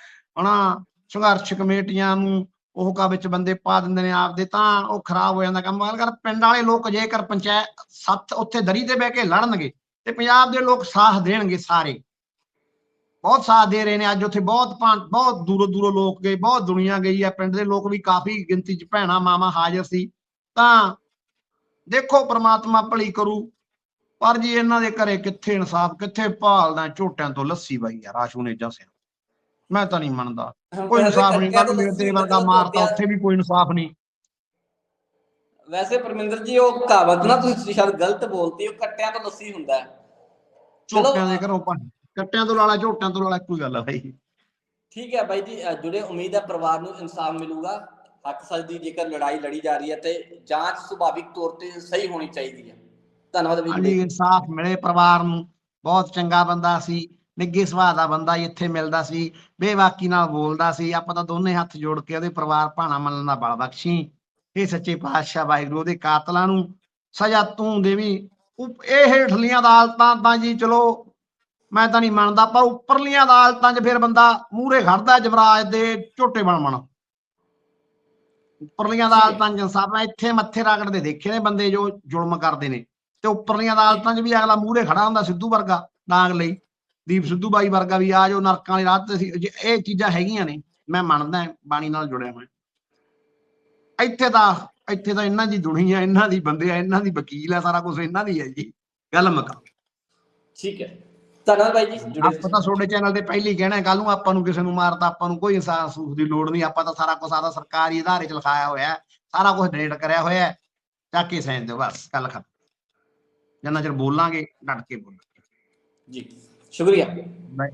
[SPEAKER 2] ਹਨਾ? ਸੰਘਰਸ਼ ਕਮੇਟੀਆਂ ਨੂੰ ਉਹ ਕਾ ਵਿੱਚ ਬੰਦੇ ਪਾ ਦਿੰਦੇ ਨੇ ਆਪਦੇ ਤਾਂ ਉਹ ਖਰਾਬ ਹੋ ਜਾਂਦਾ ਕੰਮ। ਗੱਲ ਕਰ, ਪਿੰਡ ਵਾਲੇ ਲੋਕ ਜੇਕਰ ਪੰਚਾਇਤ ਸੱਤ ਉੱਥੇ ਦਰੀ ਤੇ ਬਹਿ ਕੇ ਲੜਨਗੇ, ਤੇ ਪੰਜਾਬ ਦੇ ਲੋਕ ਸਾਥ ਦੇਣਗੇ ਸਾਰੇ। ਬਹੁਤ ਸਾਥ ਦੇ ਰਹੇ ਨੇ ਅੱਜ ਉੱਥੇ ਬਹੁਤ ਬਹੁਤ ਦੂਰੋਂ ਦੂਰੋਂ ਲੋਕ ਗਏ ਬਹੁਤ ਦੁਨੀਆ ਗਈ ਹੈ ਪਿੰਡ ਦੇ ਲੋਕ ਵੀ ਕਾਫੀ ਗਿਣਤੀ 'ਚ ਭੈਣਾ ਮਾਮਾ ਹਾਜ਼ਰ ਸੀ। ਤਾਂ ਦੇਖੋ ਪ੍ਰਮਾਤਮਾ ਭਲੀ ਕਰੂ ਪਰ ਜੀ ਇਹਨਾਂ ਦੇ ਘਰੇ ਕਿੱਥੇ ਇਨਸਾਫ ਕਿੱਥੇ ਭਾਲਦਾ ਝੋਟਿਆਂ ਤੋਂ ਲੱਸੀ ਬਾਈ ਯਾਰ ਆਸ਼ੂ ਨੇ ਜਸਿਆ ਮੈਂ ਤਾਂ ਨਹੀਂ ਮੰਨਦਾ। ਕੋਈ ਇਨਸਾਫ ਨਹੀਂ ਕੱਲ ਮੇਰੇ ਤੇਰੇ ਵਰਗਾ ਮਾਰਤਾ ਉੱਥੇ ਵੀ ਕੋਈ ਇਨਸਾਫ ਨਹੀਂ।
[SPEAKER 1] ਵੈਸੇ ਪਰਮਿੰਦਰ ਜੀ ਉਹ ਕਹਾਵਤ ਨਾ ਤੁਸੀਂ ਸ਼ਾਇਦ ਗਲਤ ਬੋਲਤੀ ਉਹ ਕੱਟਿਆਂ ਤੋਂ ਲੱਸੀ ਹੁੰਦਾ ਹੈ।
[SPEAKER 2] ਝੋਟਿਆਂ ਦੇ ਘਰੋਂ ਭੰਨ ਕੱਟਿਆਂ ਤੋਂ ਲਾਲਾ ਝੋਟਿਆਂ ਤੋਂ ਲਾਲਾ ਕੋਈ ਗੱਲ ਆ ਬਾਈ।
[SPEAKER 1] ਠੀਕ ਹੈ ਬਾਈ ਜੀ ਜੁੜੇ ਉਮੀਦ ਹੈ ਪਰਿਵਾਰ ਨੂੰ ਇਨਸਾਫ ਮਿਲੂਗਾ। ਹੱਕ ਸੱਚ ਦੀ ਜੇਕਰ ਲੜਾਈ ਲੜੀ ਜਾ ਰਹੀ ਹੈ ਤੇ ਜਾਂਚ ਸੁਭਾਵਿਕ ਤੌਰ ਤੇ ਸਹੀ ਹੋਣੀ ਚਾਹੀਦੀ ਹੈ। ਧੰਨਵਾਦ ਵੀ
[SPEAKER 2] ਹਾਂਜੀ ਇਨਸਾਫ ਮਿਲੇ ਪਰਿਵਾਰ ਨੂੰ। ਬਹੁਤ ਚੰਗਾ ਬੰਦਾ ਸੀ ਨਿੱਗੇ ਸੁਭਾਅ ਦਾ ਬੰਦਾ ਇੱਥੇ ਮਿਲਦਾ ਸੀ ਬੇਵਾਕੀ ਨਾਲ ਬੋਲਦਾ ਸੀ। ਆਪਾਂ ਤਾਂ ਦੋਨੇ ਹੱਥ ਜੋੜ ਕੇ ਉਹਦੇ ਪਰਿਵਾਰ ਭਾਣਾ ਮੰਨਣ ਦਾ ਬਲ ਬਖਸ਼ੀ। ਇਹ ਸੱਚੇ ਪਾਤਸ਼ਾਹ ਵਾਹਿਗੁਰੂ ਉਹਦੇ ਕਾਤਲਾਂ ਨੂੰ ਸਜ਼ਾ ਤੂੰ ਦੇਵੀਂ ਇਹ ਹੇਠਲੀਆਂ ਅਦਾਲਤਾਂ ਤਾਂ ਜੀ ਚਲੋ ਮੈਂ ਤਾਂ ਨਹੀਂ ਮੰਨਦਾ ਪਰ ਉੱਪਰਲੀਆਂ ਅਦਾਲਤਾਂ 'ਚ ਫਿਰ ਬੰਦਾ ਮੂਹਰੇ ਖੜਦਾ ਜਵਰਾਜ ਦੇ ਝੋਟੇ ਬਣ ਬਣ। ਉੱਪਰਲੀਆਂ ਅਦਾਲਤਾਂ 'ਚ ਇਨਸਾਫ ਮੈਂ ਇੱਥੇ ਮੱਥੇ ਰਗੜਦੇ ਦੇਖੇ ਨੇ ਬੰਦੇ ਜੋ ਜ਼ੁਲਮ ਕਰਦੇ ਨੇ। ਤੇ ਉੱਪਰਲੀਆਂ ਅਦਾਲਤਾਂ 'ਚ ਵੀ ਅਗਲਾ ਮੂਹਰੇ ਖੜਾ ਹੁੰਦਾ ਸਿੱਧੂ ਵਰਗਾ ਨਾਗ ਲਈ ਦੀਪ ਸਿੱਧੂ ਬਾਈ ਵਰਗਾ ਵੀ ਆ ਜੋ ਨਰਕਾਂ ਵਾਲੀ ਰਾਹ ਤੇ ਸੀ। ਇਹ ਚੀਜ਼ਾਂ ਹੈਗੀਆਂ ਨੇ ਮੈਂ ਮੰਨਦਾ ਬਾਣੀ ਨਾਲ ਜੁੜਿਆ ਮੈਂ ਇੱਥੇ ਤਾਂ ਇੱਥੇ ਤਾਂ ਇਹਨਾਂ ਦੀ ਦੁਨੀਆ ਇਹਨਾਂ ਦੀ ਬੰਦੇ ਆ ਇਹਨਾਂ ਦੀ ਵਕੀਲ ਆ ਸਾਰਾ ਕੁਝ ਇਹਨਾਂ ਦੀ ਹੈ ਜੀ। ਗੱਲ ਮੁਕਾ।
[SPEAKER 1] ਠੀਕ ਹੈ। ਧੰਨਵਾਦ ਬਾਈ ਜੀ। ਜੁੜੇ
[SPEAKER 2] ਆਪਾਂ ਤਾਂ ਤੁਹਾਡੇ ਚੈਨਲ ਤੇ ਪਹਿਲੀ ਕਹਿਣਾ ਕੱਲ ਨੂੰ ਆਪਾਂ ਨੂੰ ਕਿਸੇ ਨੂੰ ਮਾਰਤਾ ਆਪਾਂ ਨੂੰ ਕੋਈ ਇਨਸਾਫ ਸੂਫ ਦੀ ਲੋੜ ਨਹੀਂ। ਆਪਾਂ ਤਾਂ ਸਾਰਾ ਕੁਝ ਆਦਾ ਸਰਕਾਰੀ ਅਧਾਰੇ ਚ ਲਿਖਾਇਆ ਹੋਇਆ ਹੈ। ਸਾਰਾ ਕੁਝ ਡੇਟ ਕਰਿਆ ਹੋਇਆ ਹੈ। ਚੱਕ ਕੇ ਸੈਨ ਦਿਓ ਬਸ ਗੱਲ ਖਤਮ। ਜਿੰਨਾ ਚਿਰ ਬੋਲਾਂਗੇ ਡਟ ਕੇ ਬੋਲਾਂਗੇ।
[SPEAKER 1] ਜੀ ਸ਼ੁਕਰੀਆ।
[SPEAKER 2] ਬਾਏ